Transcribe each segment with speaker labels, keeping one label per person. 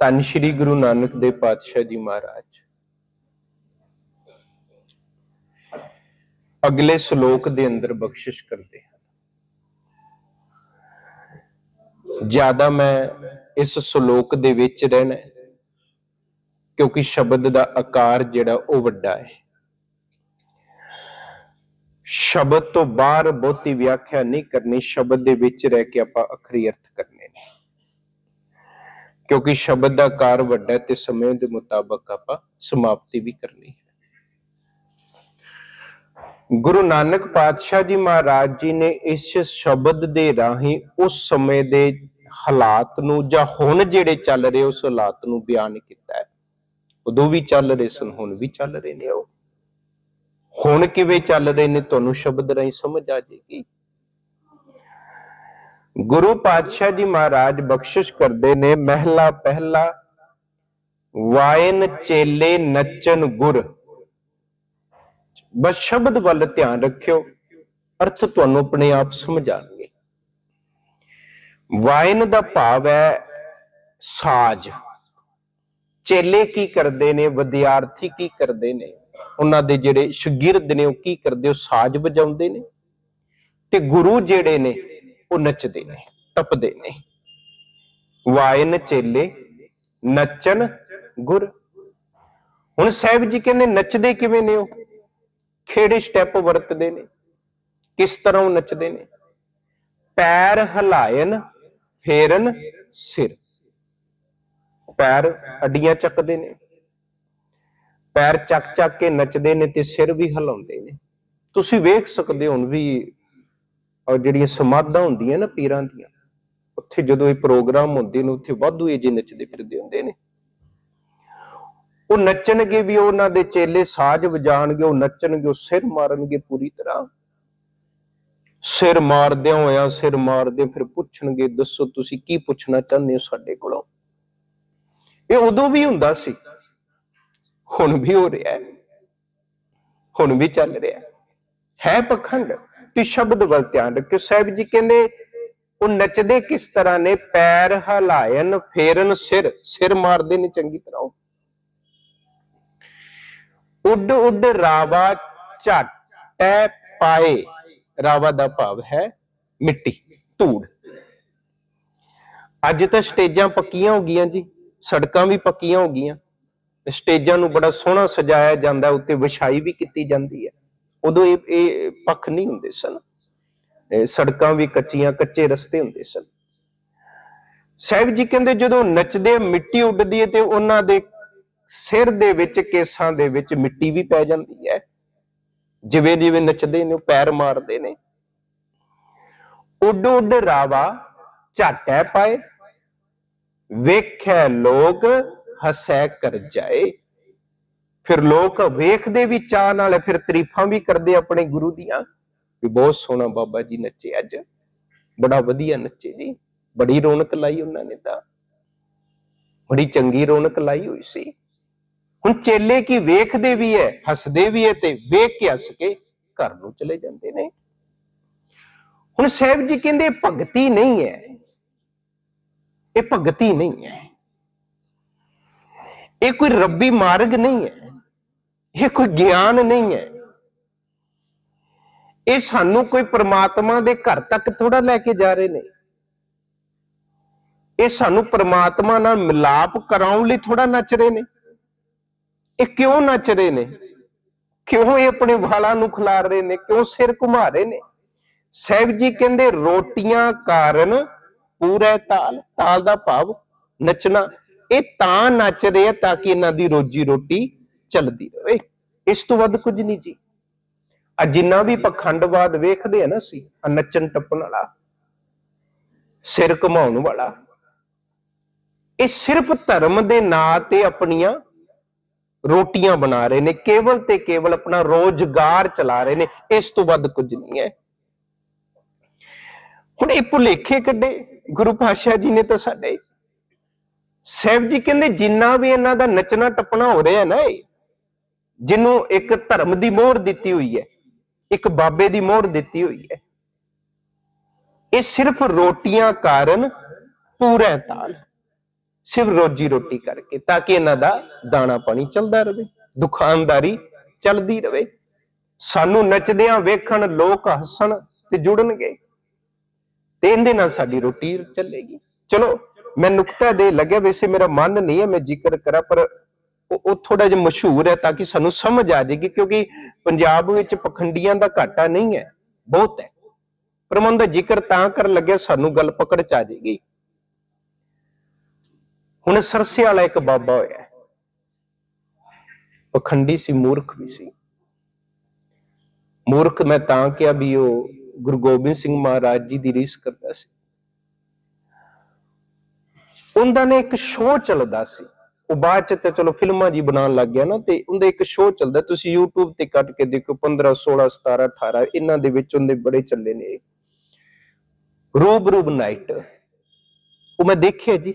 Speaker 1: ਧੰਨ ਸ਼੍ਰੀ ਗੁਰੂ ਨਾਨਕ ਦੇਵ ਪਾਤਸ਼ਾਹ ਜੀ ਮਹਾਰਾਜ। ਅਗਲੇ ਸ਼ਲੋਕ ਦੇ ਅੰਦਰ ਬਖਸ਼ਿਸ਼ ਕਰਦੇ ਹਨ ਜ਼ਿਆਦਾ ਮੈਂ ਇਸ ਸ਼ਲੋਕ ਦੇ ਵਿੱਚ ਰਹਿਣਾ ਕਿਉਂਕਿ ਸ਼ਬਦ ਦਾ ਆਕਾਰ ਜਿਹੜਾ ਉਹ ਵੱਡਾ ਹੈ। ਸ਼ਬਦ ਤੋਂ ਬਾਹਰ ਬਹੁਤੀ ਵਿਆਖਿਆ ਨਹੀਂ ਕਰਨੀ, ਸ਼ਬਦ ਦੇ ਵਿੱਚ ਰਹਿ ਕੇ ਆਪਾਂ ਅਖਰੀ ਅਰਥ ਕਰਨੇ ਕਿਉਂਕਿ ਸ਼ਬਦ ਦਾ ਕਾਰ ਵੱਡਾ ਤੇ ਸਮੇਂ ਦੇ ਮੁਤਾਬਕ ਆਪਾਂ ਸਮਾਪਤੀ ਵੀ ਕਰਨੀ ਹੈ। ਗੁਰੂ ਨਾਨਕ ਪਾਤਸ਼ਾਹ ਜੀ ਮਹਾਰਾਜ ਜੀ ਨੇ ਇਸ ਸ਼ਬਦ ਦੇ ਰਾਹੀਂ ਉਸ ਸਮੇਂ ਦੇ ਹਾਲਾਤ ਨੂੰ ਜਾਂ ਹੁਣ ਜਿਹੜੇ ਚੱਲ ਰਹੇ ਉਸ ਹਾਲਾਤ ਨੂੰ ਬਿਆਨ ਕੀਤਾ ਹੈ। ਉਦੋਂ ਵੀ ਚੱਲ ਰਹੇ ਸਨ, ਹੁਣ ਵੀ ਚੱਲ ਰਹੇ ਨੇ ਉਹ। ਹੁਣ ਕਿਵੇਂ ਚੱਲ ਰਹੇ ਨੇ, ਤੁਹਾਨੂੰ ਸ਼ਬਦ ਰਾਹੀਂ ਸਮਝ ਆ ਜਾਏਗੀ। ਗੁਰੂ ਪਾਤਸ਼ਾਹ ਜੀ ਮਹਾਰਾਜ ਬਖਸ਼ਿਸ਼ ਕਰਦੇ ਨੇ, ਮਹਿਲਾ ਪਹਿਲਾ, ਵਾਇਨ ਚੇਲੇ ਨੱਚਨ ਗੁਰ। ਬਸ ਸ਼ਬਦ ਵੱਲ ਧਿਆਨ ਰੱਖਿਓ, ਅਰਥ ਤੁਹਾਨੂੰ ਆਪਣੇ ਆਪ ਸਮਝ ਸਮਝਾਣਗੇ। ਵਾਇਨ ਦਾ ਭਾਵ ਹੈ ਸਾਜ। ਚੇਲੇ ਕੀ ਕਰਦੇ ਨੇ, ਵਿਦਿਆਰਥੀ ਕੀ ਕਰਦੇ ਨੇ, ਉਹਨਾਂ ਦੇ ਜਿਹੜੇ ਸ਼ਾਗਿਰਦ ਨੇ ਉਹ ਕੀ ਕਰਦੇ, ਉਹ ਸਾਜ ਵਜਾਉਂਦੇ ਨੇ। ਤੇ ਗੁਰੂ ਜਿਹੜੇ ਨੇ ਉਹ ਨੱਚਦੇ ਨੇ, ਟੱਪਦੇ ਨੇ। ਵਾਇਨ ਚੇਲੇ ਨੱਚਣ ਗੁਰ। ਹੁਣ ਸਾਹਿਬ ਜੀ ਕਹਿੰਦੇ ਨੱਚਦੇ ਕਿਵੇਂ ਨੇ ਉਹ? ਖੇੜੇ ਸਟੈਪ ਵਰਤਦੇ ਨੇ, ਕਿਸ ਤਰ੍ਹਾਂ ਉਹ ਨੱਚਦੇ ਨੇ? ਪੈਰ ਹਿਲਾਇਨ ਫੇਰਨ ਸਿਰ। ਪੈਰ ਅੱਡੀਆਂ ਚੱਕਦੇ ਨੇ। ਪੈਰ ਚੱਕ ਚੱਕ ਕੇ ਨੱਚਦੇ ਨੇ ਤੇ ਸਿਰ ਵੀ ਹਿਲਾਉਂਦੇ ਨੇ। ਤੁਸੀਂ ਵੇਖ ਸਕਦੇ ਹੋ ਵੀ ਔਰ ਜਿਹੜੀਆਂ ਸਮਾਧਾਂ ਹੁੰਦੀਆਂ ਨਾ ਪੀਰਾਂ ਦੀਆਂ, ਉੱਥੇ ਜਦੋਂ ਇਹ ਪ੍ਰੋਗਰਾਮ ਹੁੰਦੇ ਨੇ, ਉੱਥੇ ਵਾਧੂ ਇਹ ਜੇ ਨੱਚਦੇ ਫਿਰਦੇ ਹੁੰਦੇ ਨੇ। ਉਹ ਨੱਚਣਗੇ ਵੀ ਉਹਨਾਂ ਦੇ ਚੇਲੇ ਸਾਜ਼ ਵਜਾਣਗੇ, ਉਹ ਨੱਚਣਗੇ, ਉਹ ਸਿਰ ਮਾਰਨਗੇ ਪੂਰੀ ਤਰ੍ਹਾਂ। ਸਿਰ ਮਾਰਦਿਆਂ ਹੋਇਆ ਸਿਰ ਮਾਰਦੇ ਫਿਰ ਪੁੱਛਣਗੇ, ਦੱਸੋ ਤੁਸੀਂ ਕੀ ਪੁੱਛਣਾ ਚਾਹੁੰਦੇ ਹੋ ਸਾਡੇ ਕੋਲੋਂ? ਇਹ ਉਦੋਂ ਵੀ ਹੁੰਦਾ ਸੀ, ਹੁਣ ਵੀ ਹੋ ਰਿਹਾ ਹੈ, ਹੁਣ ਵੀ ਚੱਲ ਰਿਹਾ ਹੈ। ਹੈ ਪਖੰਡ। ਤੇ ਸ਼ਬਦ ਵੱਲ ਧਿਆਨ ਰੱਖਿਓ। ਸਾਹਿਬ ਜੀ ਕਹਿੰਦੇ, ਉਹ ਨੱਚਦੇ ਕਿਸ ਤਰ੍ਹਾਂ ਨੇ? ਪੈਰ ਹਲਾਇਨ ਫੇਰਨ ਸਿਰ ਸਿਰ ਮਾਰਦੇ ਨੇ ਚੰਗੀ ਤਰ੍ਹਾਂ ਉੱਡ ਉੱਡ ਰਾਵਾ ਝਟੈ ਪਾਏ। ਰਾਵਾ ਦਾ ਭਾਵ ਹੈ ਮਿੱਟੀ, ਧੂੜ। ਅੱਜ ਤਾਂ ਸਟੇਜਾਂ ਪੱਕੀਆਂ ਹੋ ਗਈਆਂ ਜੀ, ਸੜਕਾਂ ਵੀ ਪੱਕੀਆਂ ਹੋ ਗਈਆਂ। ਸਟੇਜਾਂ ਨੂੰ ਬੜਾ ਸੋਹਣਾ ਸਜਾਇਆ ਜਾਂਦਾ, ਉੱਤੇ ਵਿਛਾਈ ਵੀ ਕੀਤੀ ਜਾਂਦੀ ਹੈ। ਉਦੋਂ ਇਹ ਇਹ ਪੱਖ ਨਹੀਂ ਹੁੰਦੇ ਸਨ। ਸੜਕਾਂ ਵੀ ਕੱਚੀਆਂ, ਕੱਚੇ ਰਸਤੇ ਹੁੰਦੇ ਸਨ। ਸਾਹਿਬ ਜੀ ਕਹਿੰਦੇ ਜਦੋਂ ਨੱਚਦੇ ਮਿੱਟੀ ਉੱਡਦੀ ਹੈ ਤੇ ਉਹਨਾਂ ਦੇ ਸਿਰ ਦੇ ਵਿੱਚ, ਕੇਸਾਂ ਦੇ ਵਿੱਚ ਮਿੱਟੀ ਵੀ ਪੈ ਜਾਂਦੀ ਹੈ ਜਿਵੇਂ ਜਿਵੇਂ ਨੱਚਦੇ ਨੇ, ਉਹ ਪੈਰ ਮਾਰਦੇ ਨੇ। ਉੱਡ ਉੱਡ ਰਾਵਾ ਝਾਟੈ ਪਾਏ। ਵੇਖੈ ਲੋਕ, ਹਸੈ ਕਰ ਜਾਏ। ਫਿਰ ਲੋਕ ਵੇਖਦੇ ਵੀ ਚਾਹ ਨਾਲ, ਫਿਰ ਤਾਰੀਫਾਂ ਵੀ ਕਰਦੇ ਆਪਣੇ ਗੁਰੂ ਦੀਆਂ ਵੀ ਬਹੁਤ ਸੋਹਣਾ ਬਾਬਾ ਜੀ ਨੱਚੇ ਅੱਜ। ਬੜਾ ਵਧੀਆ ਨੱਚੇ ਜੀ। ਬੜੀ ਰੌਣਕ ਲਾਈ ਉਹਨਾਂ ਨੇ ਤਾਂ। ਬੜੀ ਚੰਗੀ ਰੌਣਕ ਲਾਈ ਹੋਈ ਸੀ। ਹੁਣ ਚੇਲੇ ਕੀ ਵੇਖਦੇ ਵੀ ਹੈ ਹੱਸਦੇ ਵੀ ਹੈ ਤੇ ਵੇਖ ਕੇ ਹੱਸ ਕੇ ਘਰ ਨੂੰ ਚਲੇ ਜਾਂਦੇ ਨੇ। ਹੁਣ ਸਾਹਿਬ ਜੀ ਕਹਿੰਦੇ ਭਗਤੀ ਨਹੀਂ ਹੈ ਇਹ ਭਗਤੀ ਨਹੀਂ ਹੈ ਇਹ ਕੋਈ ਰੱਬੀ ਮਾਰਗ ਨਹੀਂ ਹੈ ਇਹ ਕੋਈ ਗਿਆਨ ਨਹੀਂ ਹੈ। ਇਹ ਸਾਨੂੰ ਕੋਈ ਪ੍ਰਮਾਤਮਾ ਦੇ ਘਰ ਤੱਕ ਥੋੜਾ ਲੈ ਕੇ ਜਾ ਰਹੇ ਨੇ। ਇਹ ਸਾਨੂੰ ਪ੍ਰਮਾਤਮਾ ਨਾਲ ਮਿਲਾਪ ਕਰਾਉਣ ਲਈ ਥੋੜਾ ਨੱਚ ਰਹੇ ਨੇ। ਇਹ ਕਿਉਂ ਨੱਚ ਰਹੇ ਨੇ? ਕਿਉਂ ਇਹ ਆਪਣੇ ਵਾਲਾਂ ਨੂੰ ਖਿਲਾਰ ਰਹੇ ਨੇ? ਕਿਉਂ ਸਿਰ ਘੁਮਾ ਰਹੇ ਨੇ? ਸਾਹਿਬ ਜੀ ਕਹਿੰਦੇ, ਰੋਟੀਆਂ ਕਾਰਨ ਪੂਰਾ ਤਾਲ ਤਾਲ ਦਾ ਭਾਵ ਨੱਚਣਾ। ਇਹ ਤਾਂ ਨੱਚ ਰਹੇ ਆ ਤਾਂ ਕਿ ਇਹਨਾਂ ਦੀ ਰੋਜੀ ਰੋਟੀ ਚੱਲਦੀ ਰਹੇ। ਇਸ ਤੋਂ ਵੱਧ ਕੁਝ ਨਹੀਂ ਜੀ। ਆ ਜਿੰਨਾ ਵੀ ਪਖੰਡਵਾਦ ਵੇਖਦੇ ਆ ਨਾ ਸੀ ਆ ਨੱਚਣ ਟੱਪਣ ਵਾਲਾ, ਸਿਰ ਘੁਮਾਉਣ ਵਾਲਾ, ਇਹ ਸਿਰਫ ਧਰਮ ਦੇ ਨਾਂ ਤੇ ਆਪਣੀਆਂ ਰੋਟੀਆਂ ਬਣਾ ਰਹੇ ਨੇ, ਕੇਵਲ ਤੇ ਕੇਵਲ ਆਪਣਾ ਰੋਜ਼ਗਾਰ ਚਲਾ ਰਹੇ ਨੇ, ਇਸ ਤੋਂ ਵੱਧ ਕੁਝ ਨਹੀਂ ਹੈ। ਹੁਣ ਇਹ ਭੁਲੇਖੇ ਕੱਢੇ, ਗੁਰੂ ਪਾਤਸ਼ਾਹ ਜੀ ਨੇ ਤਾਂ ਸਾਡੇ। ਸਾਹਿਬ ਜੀ ਕਹਿੰਦੇ ਜਿੰਨਾ ਵੀ ਇਹਨਾਂ ਦਾ ਨੱਚਣਾ ਟੱਪਣਾ ਹੋ ਰਿਹਾ ਨਾ ਇਹ ਜਿਹਨੂੰ ਇੱਕ ਧਰਮ ਦੀ ਮੋਹਰ ਦਿੱਤੀ ਹੋਈ ਹੈ, ਇੱਕ ਬਾਬੇ ਦੀ ਮੋਹਰ ਦਿੱਤੀ ਹੋਈ ਹੈ। ਇਹ ਸਿਰਫ ਰੋਟੀਆਂ ਕਾਰਨ ਪੂਰਾ ਤਾਲ ਸਿਰਫ ਰੋਜੀ ਰੋਟੀ ਕਰਕੇ, ਤਾਂ ਕਿ ਇਹਨਾਂ ਦਾ ਦਾਣਾ ਪਾਣੀ ਚੱਲਦਾ ਰਹੇ ਦੁਕਾਨਦਾਰੀ ਚੱਲਦੀ ਰਹੇ। ਸਾਨੂੰ ਨੱਚਦਿਆਂ ਵੇਖਣ ਲੋਕ ਹੱਸਣ ਤੇ ਜੁੜਨਗੇ ਤੇ ਇਹਦੇ ਨਾਲ ਸਾਡੀ ਰੋਟੀ ਚੱਲੇਗੀ। ਚਲੋ, ਮੈਂ ਨੁਕਤਾ ਦੇ ਲੱਗਿਆ, ਵੈਸੇ ਮੇਰਾ ਮਨ ਨਹੀਂ ਹੈ, ਮੈਂ ਜ਼ਿਕਰ ਕਰਾਂ, ਪਰ ਉਹ- ਥੋੜਾ ਜਿਹਾ ਮਸ਼ਹੂਰ ਹੈ ਤਾਂ ਕਿ ਸਾਨੂੰ ਸਮਝ ਆ ਜਾਏਗੀ ਕਿਉਂਕਿ ਪੰਜਾਬ ਵਿੱਚ ਪਖੰਡੀਆਂ ਦਾ ਘਾਟਾ ਨਹੀਂ ਹੈ, ਬਹੁਤ ਹੈ। ਪਰ ਮੈਂ ਉਹਦਾ ਜ਼ਿਕਰ ਤਾਂ ਕਰਨ ਲੱਗਿਆ, ਸਾਨੂੰ ਗੱਲ ਪਕੜ ਚ ਆ ਜਾਏਗੀ। ਹੁਣ ਸਰਸੇ ਵਾਲਾ ਇੱਕ ਬਾਬਾ ਹੋਇਆ। ਪਖੰਡੀ ਸੀ, ਮੂਰਖ ਵੀ ਸੀ। ਮੂਰਖ ਮੈਂ ਤਾਂ ਕਿਹਾ ਵੀ ਉਹ ਗੁਰੂ ਗੋਬਿੰਦ ਸਿੰਘ ਮਹਾਰਾਜ ਜੀ ਦੀ ਰੀਸ ਕਰਦਾ ਸੀ। ਉਹਨਾਂ ਨੇ ਇੱਕ ਸ਼ੋਅ ਚੱਲਦਾ ਸੀ। ਉਹ ਬਾਅਦ ਚ ਤੇ ਚਲੋ ਫਿਲਮਾਂ ਜੀ ਬਣਾਉਣ ਲੱਗ ਗਿਆ ਨਾ, ਤੇ ਉਹਦਾ ਇੱਕ ਸ਼ੋਅ ਚੱਲਦਾ, ਤੁਸੀਂ YouTube ਤੇ ਕੱਟ ਕੇ ਦੇਖੋ 15 16 17 18 ਇਹਨਾਂ ਦੇ ਵਿੱਚ ਉਹਦੇ ਬੜੇ ਚੱਲੇ ਨੇ। ਰੂਬ ਰੂਬ ਨਾਈਟ। ਉਹ ਮੈਂ ਦੇਖਿਆ ਜੀ,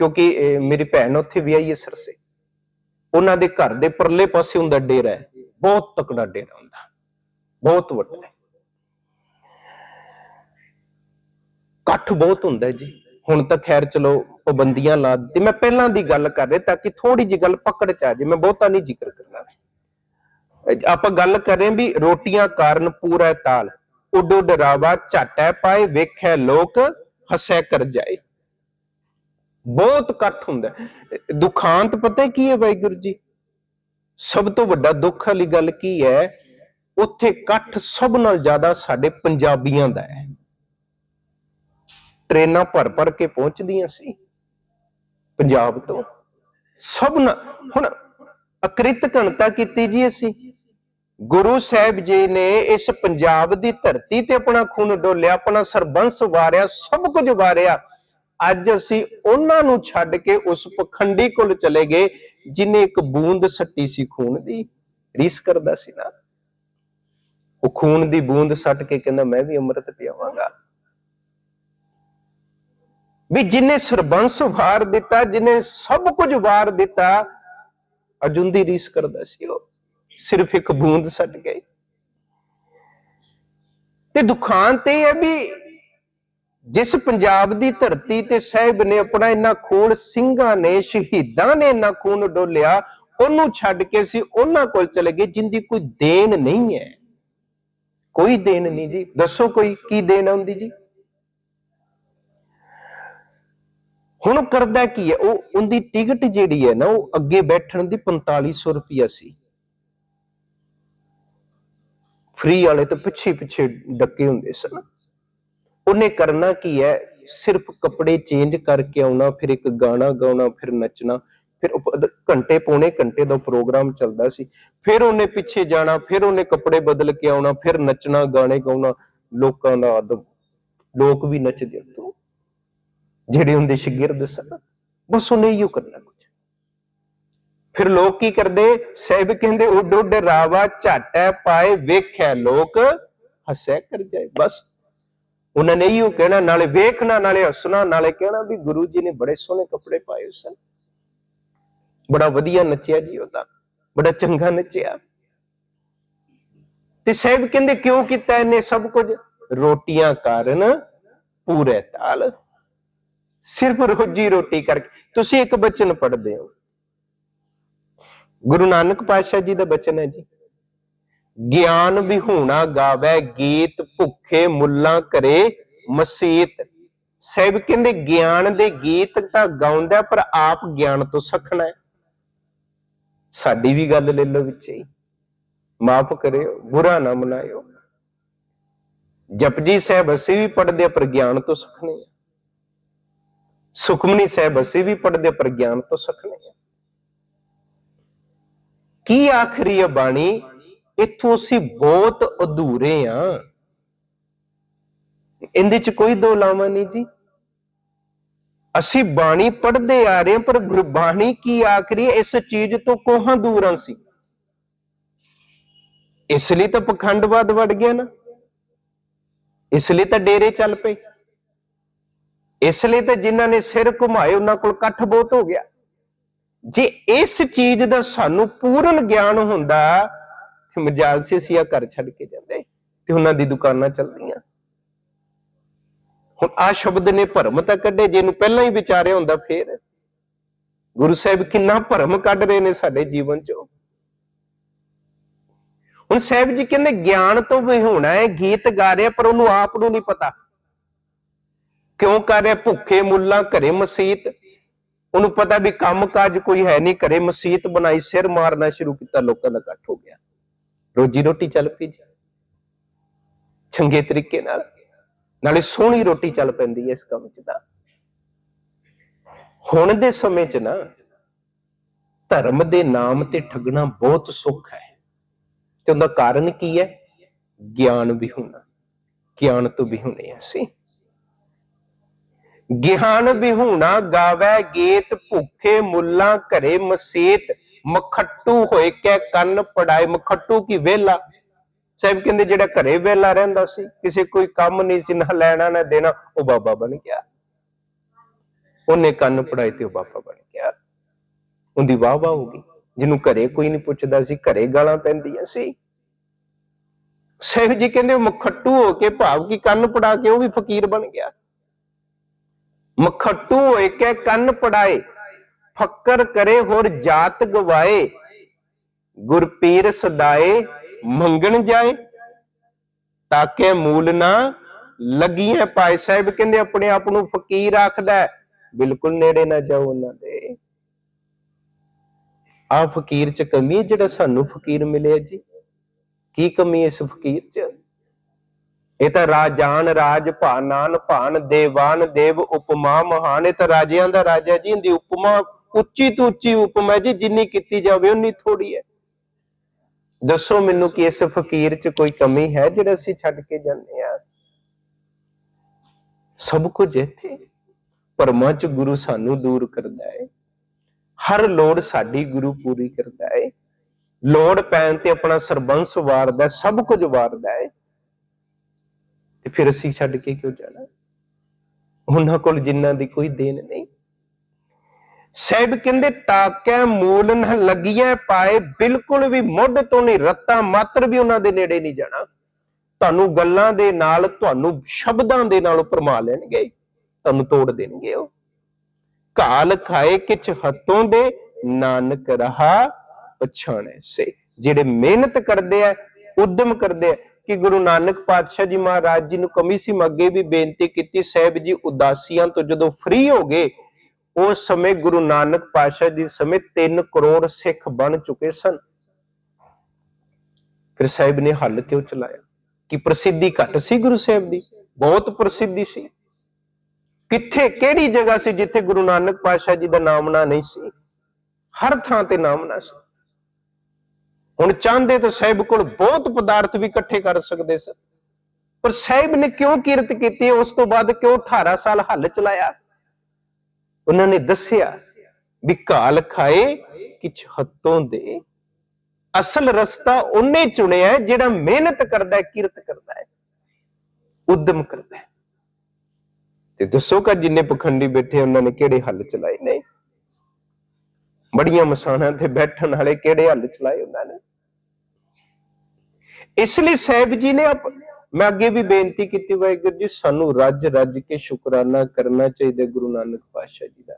Speaker 1: ਕਿਉਂਕਿ ਮੇਰੀ ਭੈਣ ਉੱਥੇ ਵੀ ਆਈ ਹੈ ਸਰਸੇ। ਉਹਨਾਂ ਦੇ ਘਰ ਦੇ ਪਰਲੇ ਪਾਸੇ ਹੁੰਦਾ ਡੇਰਾ ਹੈ, ਬਹੁਤ ਤਕੜਾ ਡੇਰਾ ਹੁੰਦਾ, ਬਹੁਤ ਵੱਡਾ ਇਕੱਠ ਬਹੁਤ ਹੁੰਦਾ ਜੀ। ਹੁਣ ਤਾਂ ਖੈਰ ਚਲੋ, ਪਾਬੰਦੀਆਂ ਲਾ ਦਿੱਤੀ। ਮੈਂ ਪਹਿਲਾਂ ਦੀ ਗੱਲ ਕਰ ਰਿਹਾ ਤਾਂ ਕਿ ਥੋੜੀ ਜਿਹੀ ਗੱਲ ਪਕੜ ਚ ਆ ਜੇ ਮੈਂ ਬਹੁਤਾ ਨਹੀਂ ਜ਼ਿਕਰ ਕਰਨਾ। ਆਪਾਂ ਗੱਲ ਕਰ ਰਹੇ ਹਾਂ ਵੀ ਰੋਟੀਆਂ ਕਾਰਨ ਪੂਰਾ ਤਾਲ। ਉਡੋ ਡਰਾਵਾ ਝਾਟੈ ਪਾਏ, ਵੇਖੈ ਲੋਕ ਹੱਸੈ ਕਰ ਜਾਏ। ਬਹੁਤ ਇਕੱਠ ਹੁੰਦਾ ਦੁਖਾਂਤ ਪਤਾ ਕੀ ਹੈ ਵਾਹਿਗੁਰੂ ਜੀ? ਸਭ ਤੋਂ ਵੱਡਾ ਦੁੱਖ ਵਾਲੀ ਗੱਲ ਕੀ ਹੈ? ਉੱਥੇ ਇਕੱਠ ਸਭ ਨਾਲ ਜ਼ਿਆਦਾ ਸਾਡੇ ਪੰਜਾਬੀਆਂ ਦਾ ਹੈ। ਟ੍ਰੇਨਾਂ ਭਰ ਭਰ ਕੇ ਪਹੁੰਚਦੀਆਂ ਸੀ। ਪੰਜਾਬ ਤੋਂ ਸਭ ਨਾ ਹੁਣ ਅਕ੍ਰਿਤ ਘਣਤਾ ਕੀਤੀ ਜੀ ਅਸੀਂ। ਗੁਰੂ ਸਾਹਿਬ ਜੀ ਨੇ ਇਸ ਪੰਜਾਬ ਦੀ ਧਰਤੀ ਤੇ ਆਪਣਾ ਖੂਨ ਡੋਲਿਆ, ਆਪਣਾ ਸਰਬੰਸ ਵਾਰਿਆ, ਸਭ ਕੁਝ ਵਾਰਿਆ। ਅੱਜ ਅਸੀਂ ਉਹਨਾਂ ਨੂੰ ਛੱਡ ਕੇ ਉਸ ਪਖੰਡੀ ਕੋਲ ਚਲੇ ਗਏ, ਜਿਨੇ ਇੱਕ ਬੂੰਦ ਸੱਟੀ ਸੀ ਖੂਨ ਦੀ। ਰੀਸ ਕਰਦਾ ਸੀ ਨਾ। ਉਹ ਖੂਨ ਦੀ ਬੂੰਦ ਸੱਟ ਕੇ ਕਹਿੰਦਾ, ਮੈਂ ਵੀ ਅੰਮ੍ਰਿਤ ਪਿਆਵਾਂਗਾ। ਵੀ ਜਿਨੇ ਸਰਬੰਸ ਵਾਰ ਦਿੱਤਾ, ਜਿਨੇ ਸਭ ਕੁਝ ਵਾਰ ਦਿੱਤਾ, ਅਰਜੁਨ ਦੀ ਰੀਸ ਕਰਦਾ ਸੀ ਉਹ। ਸਿਰਫ ਇੱਕ ਬੂੰਦ ਛੱਡ ਗਈ। ਤੇ ਦੁਖਾਂਤ ਇਹ ਹੈ ਵੀ ਜਿਸ ਪੰਜਾਬ ਦੀ ਧਰਤੀ ਤੇ ਸਾਹਿਬ ਨੇ ਆਪਣਾ ਇੰਨਾ ਖੂਨ, ਸਿੰਘਾਂ ਨੇ, ਸ਼ਹੀਦਾਂ ਨੇ ਇੰਨਾ ਖੂਨ ਡੋਲਿਆ, ਉਹਨੂੰ ਛੱਡ ਕੇ ਸੀ ਉਹਨਾਂ ਕੋਲ ਚਲੇ ਗਏ, ਜਿੰਦੀ ਕੋਈ ਦੇਣ ਨਹੀਂ ਹੈ। ਕੋਈ ਦੇਣ ਨਹੀਂ ਜੀ। ਦੱਸੋ ਕੋਈ ਕੀ ਦੇਣ ਆਉਂਦੀ ਜੀ? ਹੁਣ ਕਰਦਾ ਕੀ ਹੈ? ਉਹ ਉਹਦੀ ਟਿਕਟ ਜਿਹੜੀ ਹੈ ਨਾ, ਉਹ ਅੱਗੇ ਬੈਠਣ ਦੀ 4500 ਰੁਪਿਆ ਸੀ। ਫ੍ਰੀ ਵਾਲੇ ਤਾਂ ਪਿੱਛੇ ਪਿੱਛੇ ਡੱਕੇ ਹੁੰਦੇ ਸਨ। ਉਹਨੇ ਕਰਨਾ ਕੀ ਹੈ? ਸਿਰਫ ਕੱਪੜੇ ਚੇਂਜ ਕਰਕੇ ਆਉਣਾ, ਫਿਰ ਇੱਕ ਗਾਣਾ ਗਾਉਣਾ, ਫਿਰ ਨੱਚਣਾ, ਫਿਰ ਘੰਟੇ ਪੌਣੇ ਘੰਟੇ ਦਾ ਪ੍ਰੋਗਰਾਮ ਚੱਲਦਾ ਸੀ। ਫਿਰ ਉਹਨੇ ਪਿੱਛੇ ਜਾਣਾ, ਫਿਰ ਉਹਨੇ ਕੱਪੜੇ ਬਦਲ ਕੇ ਆਉਣਾ, ਫਿਰ ਨੱਚਣਾ, ਗਾਣੇ ਗਾਉਣਾ, ਲੋਕਾਂ ਦਾ ਆਦਮ, ਲੋਕ ਵੀ ਨੱਚਦੇ। ਤੋਂ ਜਿਹੜੇ ਹੁੰਦੇ ਸ਼ਾਗਿਰਦ ਸਨ, ਬਸ ਉਹਨੇ ਇਹੋ ਕਰਨਾ ਕੁਝ ਫਿਰ ਲੋਕ ਕੀ ਕਰਦੇ? ਸਾਹਿਬ ਕਹਿੰਦੇ, ਉੱਡ ਉੱਡ ਰਾਵਾ ਝਾਟੈ ਪਾਏ, ਵੇਖਿਆ ਲੋਕ ਹੱਸੈ ਕਰ ਜਾਏ। ਬਸ ਉਹਨਾਂ ਨੇ ਇਹੋ ਕਹਿਣਾ, ਨਾਲੇ ਵੇਖਣਾ, ਨਾਲੇ ਹੱਸਣਾ, ਨਾਲੇ ਕਹਿਣਾ ਵੀ ਗੁਰੂ ਜੀ ਨੇ ਬੜੇ ਸੋਹਣੇ ਕੱਪੜੇ ਪਾਏ ਸਨ। ਬੜਾ ਵਧੀਆ ਨੱਚਿਆ ਜੀ ਉਹਦਾ, ਬੜਾ ਚੰਗਾ ਨੱਚਿਆ। ਤੇ ਸਾਹਿਬ ਕਹਿੰਦੇ, ਕਿਉਂ ਕੀਤਾ ਇਹਨੇ ਸਭ ਕੁਝ? ਰੋਟੀਆਂ ਕਾਰਨ ਪੂਰੇ ਤਾਲ। ਸਿਰਫ ਰੋਜੀ ਰੋਟੀ ਕਰਕੇ। ਤੁਸੀਂ ਇੱਕ ਬਚਨ ਪੜ੍ਹਦੇ ਹੋ। ਗੁਰੂ ਨਾਨਕ ਪਾਤਸ਼ਾਹ ਜੀ ਦਾ ਬਚਨ ਹੈ ਜੀ। ਗਿਆਨ ਵਿਹੂਣਾ ਗਾਵੇ ਗੀਤ ਭੁੱਖੇ ਮੁੱਲਾਂ ਕਰੇ ਮਸੀਤ। ਸਾਹਿਬ ਕਹਿੰਦੇ ਗਿਆਨ ਦੇ ਗੀਤ ਤਾਂ ਗਾਉਂਦਾ ਪਰ ਆਪ ਗਿਆਨ ਤੋਂ ਸਖਣਾ ਹੈ। ਸਾਡੀ ਵੀ ਗੱਲ ਲੈ ਲਓ ਵਿੱਚ ਹੀ। ਮਾਫ ਕਰਿਓ ਬੁਰਾ ਨਾ ਮਨਾਇਓ। ਜਪਜੀ ਸਾਹਿਬ ਅਸੀਂ ਵੀ ਪੜ੍ਹਦੇ ਹਾਂ, ਪਰ ਗਿਆਨ ਤੋਂ ਸਖਣੇ ਆ ਸੁਖਮਨੀ ਸਾਹਿਬ ਅਸੀਂ ਵੀ ਪੜ੍ਹਦੇ ਹਾਂ, ਪਰ ਗਿਆਨ ਤੋਂ ਸਖਣੇ ਆ ਕੀ ਆਖਰੀ ਹੈ ਬਾਣੀ? ਇੱਥੋਂ ਅਸੀਂ ਬਹੁਤ ਅਧੂਰੇ ਆ। ਇਹਦੇ ਚ ਕੋਈ ਦੋ ਲਾਵਾਂ ਨਹੀਂ ਜੀ। ਅਸੀਂ ਬਾਣੀ ਪੜ੍ਹਦੇ ਆ ਰਹੇ ਹਾਂ ਪਰ ਗੁਰਬਾਣੀ ਕੀ ਆਖਰੀ ਹੈ ਇਸ ਚੀਜ਼ ਤੋਂ ਕੋਹਾਂ ਦੂਰਾਂ ਸੀ? ਇਸ ਲਈ ਤਾਂ ਪਖੰਡਵਾਦ ਵੜ ਗਿਆ ਨਾ। ਇਸ ਲਈ ਤਾਂ ਡੇਰੇ ਚੱਲ ਪਏ। ਇਸ ਲਈ ਤੇ ਜਿਨ੍ਹਾਂ ਨੇ ਸਿਰ ਘੁਮਾਏ, ਉਹਨਾਂ ਕੋਲ ਇਕੱਠ ਬਹੁਤ ਹੋ ਗਿਆ। ਜੇ ਇਸ ਚੀਜ਼ ਦਾ ਸਾਨੂੰ ਪੂਰਨ ਗਿਆਨ ਹੁੰਦਾ, ਤੇ ਮਜਾਲ ਸੀ ਅਸੀਂ ਘਰ ਛੱਡ ਕੇ ਜਾਂਦੇ, ਤੇ ਉਹਨਾਂ ਦੀ ਦੁਕਾਨਾਂ ਚੱਲਦੀਆਂ। ਹੁਣ ਆ ਸ਼ਬਦ ਨੇ ਭਰਮ ਤਾਂ ਕੱਢੇ, ਜਿਹਨੂੰ ਪਹਿਲਾਂ ਹੀ ਵਿਚਾਰਿਆ ਹੁੰਦਾ ਫੇਰ। ਗੁਰੂ ਸਾਹਿਬ ਕਿੰਨਾ ਭਰਮ ਕੱਢ ਰਹੇ ਨੇ ਸਾਡੇ ਜੀਵਨ ਚੋਂ। ਹੁਣ ਸਾਹਿਬ ਜੀ ਕਹਿੰਦੇ, ਗਿਆਨ ਤੋਂ ਵੀ ਹੋਣਾ ਹੈ, ਗੀਤ ਗਾ ਰਿਹਾ, ਪਰ ਉਹਨੂੰ ਆਪ ਨੂੰ ਨਹੀਂ ਪਤਾ। ਕਿਉਂ ਕਰ ਰਿਹਾ? ਭੁੱਖੇ ਮੁੱਲਾ ਘਰੇ ਮਸੀਤ। ਉਹਨੂੰ ਪਤਾ ਵੀ ਕੰਮ ਕਾਜ ਕੋਈ ਹੈ ਨਹੀਂ, ਘਰੇ ਮਸੀਤ ਬਣਾਈ, ਸਿਰ ਮਾਰਨਾ ਸ਼ੁਰੂ ਕੀਤਾ, ਲੋਕਾਂ ਦਾ ਇਕੱਠ ਹੋ ਗਿਆ। ਰੋਜੀ ਰੋਟੀ ਚੱਲ ਪਈ ਜੀ। ਚੰਗੇ ਤਰੀਕੇ ਨਾਲ। ਨਾਲੇ ਸੋਹਣੀ ਰੋਟੀ ਚੱਲ ਪੈਂਦੀ ਹੈ ਇਸ ਕੰਮ 'ਚ ਤਾਂ। ਹੁਣ ਦੇ ਸਮੇਂ 'ਚ ਨਾ, ਧਰਮ ਦੇ ਨਾਮ ਤੇ ਠੱਗਣਾ ਬਹੁਤ ਸੁੱਖ ਹੈ। ਤੇ ਉਹਦਾ ਕਾਰਨ ਕੀ ਹੈ? ਗਿਆਨ ਵੀ ਹੋਣਾ। ਗਿਆਨ ਤੋਂ ਵੀ ਹੋਣੇ ਅਸੀਂ। ਗਿਆਨ ਵੀ ਹੋਣਾ ਗਾਵੇ ਗੀਤ ਭੁੱਖੇ ਮੁੱਲਾ ਘਰੇ ਮਸੇਤ, ਮਖੱਟੂ ਹੋਏ ਕੇ ਕੰਨ ਪੜਾਏ। ਮਖੱਟੂ ਕੀ ਵੇਲਾ ਸਾਹਿਬ ਕਹਿੰਦੇ ਜਿਹੜਾ ਘਰੇ ਵੇਲਾ ਰਹਿੰਦਾ ਸੀ, ਕਿਸੇ ਕੋਈ ਕੰਮ ਨਹੀਂ ਸੀ, ਨਾ ਲੈਣਾ, ਨਾ ਦੇਣਾ, ਉਹ ਬਾਬਾ ਬਣ ਗਿਆ। ਉਹਨੇ ਕੰਨ ਪੜਾਏ ਤੇ ਉਹ ਬਾਬਾ ਬਣ ਗਿਆ। ਉਹਦੀ ਵਾਹ ਵਾਹ ਹੋ ਗਈ। ਜਿਹਨੂੰ ਘਰੇ ਕੋਈ ਨਹੀਂ ਪੁੱਛਦਾ ਸੀ, ਘਰੇ ਗਾਲਾਂ ਪੈਂਦੀਆਂ ਸੀ। ਸਾਹਿਬ ਜੀ ਕਹਿੰਦੇ ਉਹ ਮਖੱਟੂ ਹੋ ਕੇ ਭਾਵ ਕੀ ਕੰਨ ਪੜਾ ਕੇ ਉਹ ਵੀ ਫਕੀਰ ਬਣ ਗਿਆ। ਮਖੱਟੂ ਹੋਏ ਕੇ ਕੰਨ ਪੜਾਏ, ਫੱਕਰ ਕਰੇ ਹੋਰ ਜਾਤ ਗਵਾਏ। ਗੁਰਪੀਰ ਸਦਾਏ, ਮੰਗਣ ਜਾਏ ਤਾਕੇ ਮੂਲ ਨਾ ਲੱਗੀਆਂ ਪਾਏ ਸਾਹਿਬ, ਕਹਿੰਦੇ ਆਪਣੇ ਆਪ ਨੂੰ ਫਕੀਰ ਆਖਦਾ ਬਿਲਕੁਲ ਨੇੜੇ ਨਾ ਜਾਓ ਉਹਨਾਂ ਦੇ। ਆ ਫਕੀਰ ਚ ਕਮੀ ਜਿਹੜਾ ਸਾਨੂੰ ਫਕੀਰ ਮਿਲਿਆ ਜੀ। ਕੀ ਕਮੀ ਇਸ ਫਕੀਰ ਚ? ਇਹ ਤਾਂ ਰਾਜਾਨ ਰਾਜ ਭਾਨਾਨ ਭਾਨ, ਦੇਵਾਨ, ਦੇਵ ਉਪਮਾ, ਮਹਾਨ। ਇਹ ਤਾਂ ਰਾਜਿਆਂ ਦਾ ਰਾਜਾ ਜੀ, ਇਹਦੀ ਉਪਮਾ ਉੱਚੀ ਤੋਂ ਉੱਚੀ ਉਪਮਾ ਜੀ, ਜਿੰਨੀ ਕੀਤੀ ਜਾਵੇ ਉਨੀ ਥੋੜੀ ਹੈ। ਦੱਸੋ ਮੈਨੂੰ ਕਿ ਇਸ ਫਕੀਰ 'ਚ ਕੋਈ ਕਮੀ ਹੈ ਜਿਹੜਾ ਅਸੀਂ ਛੱਡ ਕੇ ਜਾਂਦੇ ਆ ਸਭ ਕੁਝ ਇੱਥੇ ਪਰਮਾਂ 'ਚ ਗੁਰੂ ਸਾਨੂੰ ਦੂਰ ਕਰਦਾ ਹੈ। ਹਰ ਲੋੜ ਸਾਡੀ ਗੁਰੂ ਪੂਰੀ ਕਰਦਾ ਹੈ। ਲੋੜ ਪੈਣ ਤੇ ਆਪਣਾ ਸਰਬੰਸ ਵਾਰਦਾ ਸਭ ਕੁਝ ਵਾਰਦਾ ਹੈ। ਤੇ ਫਿਰ ਅਸੀਂ ਛੱਡ ਕੇ ਕਿਉਂ ਜਾਣਾ? ਉਹਨਾਂ ਕੋਲ ਜਿੰਨਾਂ ਦੀ ਕੋਈ ਦੇਣ ਨਹੀਂ। ਸਾਹਿਬ ਕਹਿੰਦੇ, ਤਾਕੈ ਮੂਲ ਨ ਲੱਗੀਆਂ ਪਾਏ, ਬਿਲਕੁਲ ਵੀ ਮੁੱਢ ਤੋਂ ਨਹੀਂ, ਰੱਤਾ ਮਾਤਰ ਵੀ ਉਹਨਾਂ ਦੇ ਨੇੜੇ ਨਹੀਂ ਜਾਣਾ। ਤੁਹਾਨੂੰ ਗੱਲਾਂ ਦੇ ਨਾਲ, ਤੁਹਾਨੂੰ ਸ਼ਬਦਾਂ ਦੇ ਨਾਲ ਉਹ ਭਰਮਾ ਲੈਣਗੇ, ਤੁਹਾਨੂੰ ਤੋੜ ਦੇਣਗੇ ਉਹ। ਕਾਲ ਖਾਏ ਕਿਛ ਹੱਥੋਂ ਦੇ, ਨਾਨਕ ਰਹਾ ਪਛਾਣੇ ਸੇ। ਜਿਹੜੇ ਮਿਹਨਤ ਕਰਦੇ ਆ ਉਦਮ ਕਰਦੇ ਆ ਕਿ ਗੁਰੂ ਨਾਨਕ ਪਾਤਸ਼ਾਹ ਜੀ ਮਹਾਰਾਜ ਜੀ ਨੂੰ ਕਮੀ ਸੀ ਮੱਗੇ ਵੀ ਬੇਨਤੀ ਕੀਤੀ, ਸਾਹਿਬ ਜੀ ਉਦਾਸੀਆਂ ਤੋਂ ਜਦੋਂ ਫ੍ਰੀ ਹੋ ਗਏ, ਉਸ ਸਮੇਂ ਗੁਰੂ ਨਾਨਕ ਪਾਤਸ਼ਾਹ ਜੀ ਸਮੇਂ 3 ਕਰੋੜ ਸਿੱਖ ਬਣ ਚੁੱਕੇ ਸਨ। ਫਿਰ ਸਾਹਿਬ ਨੇ ਹੱਲ ਕਿਉਂ ਚਲਾਇਆ? ਕਿ ਪ੍ਰਸਿੱਧੀ ਘੱਟ ਸੀ ਗੁਰੂ ਸਾਹਿਬ ਦੀ? ਬਹੁਤ ਪ੍ਰਸਿੱਧੀ ਸੀ। ਕਿੱਥੇ, ਕਿਹੜੀ ਜਗ੍ਹਾ ਸੀ ਜਿੱਥੇ ਗੁਰੂ ਨਾਨਕ ਪਾਤਸ਼ਾਹ ਜੀ ਦਾ ਨਾਮ ਨਾ ਨਹੀਂ ਸੀ? ਹਰ ਥਾਂ ਤੇ ਨਾਮ ਨਾ ਸੀ। ਹੁਣ ਚਾਹੁੰਦੇ ਤਾਂ ਸਾਹਿਬ ਕੋਲ ਬਹੁਤ ਪਦਾਰਥ ਵੀ ਇਕੱਠੇ ਕਰ ਸਕਦੇ ਸਨ। ਪਰ ਸਾਹਿਬ ਨੇ ਕਿਉਂ ਕੀਰਤ ਕੀਤੀ? ਉਸ ਤੋਂ ਬਾਅਦ ਕਿਉਂ 18 ਸਾਲ ਹੱਲ ਚਲਾਇਆ? ਉਹਨਾਂ ਨੇ ਦੱਸਿਆ ਵੀ ਕਾਲ ਖਾਏ, ਕਿਛ ਹੱਤੋਂ ਦੇ। ਅਸਲ ਰਸਤਾ ਉਹਨੇ ਚੁਣਿਆ ਜਿਹੜਾ ਮਿਹਨਤ ਕਰਦਾ ਹੈ, ਕੀਰਤ ਕਰਦਾ ਹੈ, ਉਦਮ ਕਰਦਾ ਹੈ। ਤੇ ਦੱਸੋ ਕਿ ਜਿੰਨੇ ਪਖੰਡੀ ਬੈਠੇ ਉਹਨਾਂ ਨੇ ਕਿਹੜੇ ਹੱਲ ਚਲਾਏ ਨੇ? ਬੜੀਆਂ ਮਸਾਣਾਂ ਤੇ ਬੈਠਣ ਵਾਲੇ ਕਿਹੜੇ ਹੱਲ ਚਲਾਏ ਉਹਨਾਂ ਨੇ? ਇਸ ਲਈ ਸਾਹਿਬ ਜੀ ਨੇ ਆਪ- ਮੈਂ ਅੱਗੇ ਵੀ ਬੇਨਤੀ ਕੀਤੀ, ਵਾਹਿਗੁਰੂ ਜੀ, ਸਾਨੂੰ ਰੱਜ ਰੱਜ ਕੇ ਸ਼ੁਕਰਾਨਾ ਕਰਨਾ ਚਾਹੀਦਾ ਗੁਰੂ ਨਾਨਕ ਪਾਤਸ਼ਾਹ ਜੀ ਦਾ।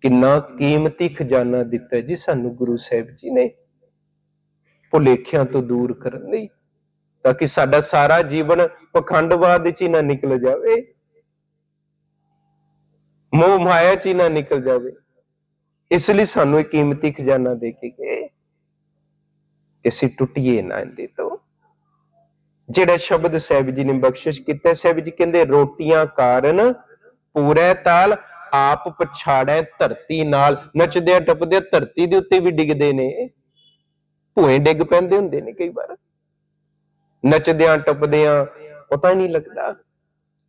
Speaker 1: ਕਿੰਨਾ ਕੀਮਤੀ ਖਜ਼ਾਨਾ ਦਿੱਤਾ ਜੀ ਸਾਨੂੰ ਗੁਰੂ ਸਾਹਿਬ ਜੀ ਨੇ। ਭੁਲੇਖਿਆਂ ਤੋਂ ਦੂਰ ਕਰਨ ਲਈ, ਤਾਂ ਕਿ ਸਾਡਾ ਸਾਰਾ ਜੀਵਨ ਪਖੰਡਵਾਦ ਵਿੱਚ ਹੀ ਨਾ ਨਿਕਲ ਜਾਵੇ। ਮੋਹ ਮਾਇਆ ਚ ਹੀ ਨਾ ਨਿਕਲ ਜਾਵੇ। ਇਸ ਲਈ ਸਾਨੂੰ ਇਹ ਕੀਮਤੀ ਖਜ਼ਾਨਾ ਦੇ ਕੇ ਗਏ। ਕਿ ਅਸੀਂ ਟੁੱਟੀਏ ਨਾ ਇਹਦੇ ਤੋਂ। ਜਿਹੜਾ ਸ਼ਬਦ ਸਾਹਿਬ ਜੀ ਨੇ ਬਖਸ਼ਿਸ਼ ਕੀਤਾ, ਸਾਹਿਬ ਜੀ ਕਹਿੰਦੇ ਰੋਟੀਆਂ ਕਾਰਨ ਪੂਰੇ ਤਾਲ, ਆਪ ਪਛਾੜੈ ਧਰਤੀ ਨਾਲ। ਨੱਚਦੇ ਟੱਪਦੇ ਧਰਤੀ ਦੇ ਉੱਤੇ ਵੀ ਡਿੱਗਦੇ ਨੇ। ਭੂਏ ਡਿੱਗ ਪੈਂਦੇ ਹੁੰਦੇ ਨੇ ਕਈ ਵਾਰ। ਨੱਚਦਿਆਂ ਟੱਪਦਿਆਂ ਪਤਾ ਹੀ ਨਹੀਂ ਲੱਗਦਾ।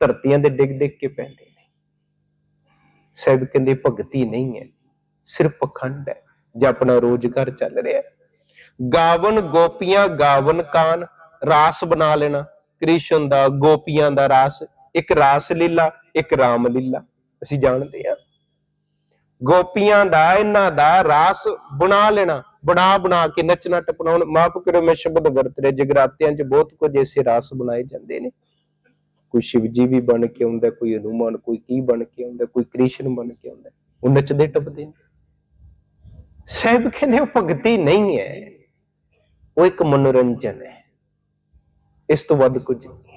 Speaker 1: ਧਰਤੀਆਂ ਦੇ ਡਿੱਗ ਡਿੱਗ ਕੇ ਪੈਂਦੇ ਨੇ। ਸਾਹਿਬ ਕਹਿੰਦੇ ਭਗਤੀ ਨਹੀਂ ਹੈ, ਸਿਰਫ ਪਖੰਡ ਹੈ, ਜਾਂ ਆਪਣਾ ਰੋਜ਼ਗਾਰ ਚੱਲ ਰਿਹਾ ਗਾਵਨ ਗੋਪੀਆਂ, ਗਾਵਨ ਕਾਨ ਰਾਸ ਬਣਾ ਲੈਣਾ। ਕ੍ਰਿਸ਼ਨ ਦਾ, ਗੋਪੀਆਂ ਦਾ ਰਾਸ, ਇੱਕ ਰਾਸ ਲੀਲਾ, ਇੱਕ ਰਾਮ ਲੀਲਾ। ਅਸੀਂ ਜਾਣਦੇ ਆ ਗੋਪੀਆਂ ਦਾ, ਇਹਨਾਂ ਦਾ ਰਾਸ ਬਣਾ ਲੈਣਾ। ਬਣਾ ਬਣਾ ਕੇ ਨੱਚਣਾ ਟਪਣਾ ਮਾਫ ਕਰੋ ਮੈਂ ਸ਼ਬਦ ਵਰਤ ਰਿਹਾ ਜਗਰਾਤਿਆਂ 'ਚ ਬਹੁਤ ਕੁਝ ਐਸੇ ਰਾਸ ਬਣਾਏ ਜਾਂਦੇ ਨੇ। ਕੋਈ ਸ਼ਿਵ ਜੀ ਵੀ ਬਣ ਕੇ ਆਉਂਦਾ, ਕੋਈ ਹਨੂਮਾਨ, ਕੋਈ ਕੀ ਬਣ ਕੇ ਆਉਂਦਾ, ਕੋਈ ਕ੍ਰਿਸ਼ਨ ਬਣ ਕੇ ਆਉਂਦਾ। ਉਹ ਨੱਚਦੇ ਟੱਪਦੇ ਨੇ। ਸਾਹਿਬ ਕਹਿੰਦੇ, ਉਹ ਭਗਤੀ ਨਹੀਂ ਹੈ। ਉਹ ਇੱਕ ਮਨੋਰੰਜਨ ਹੈ। ਇਸ ਤੋਂ ਵੱਧ ਕੁਝ ਨਹੀਂ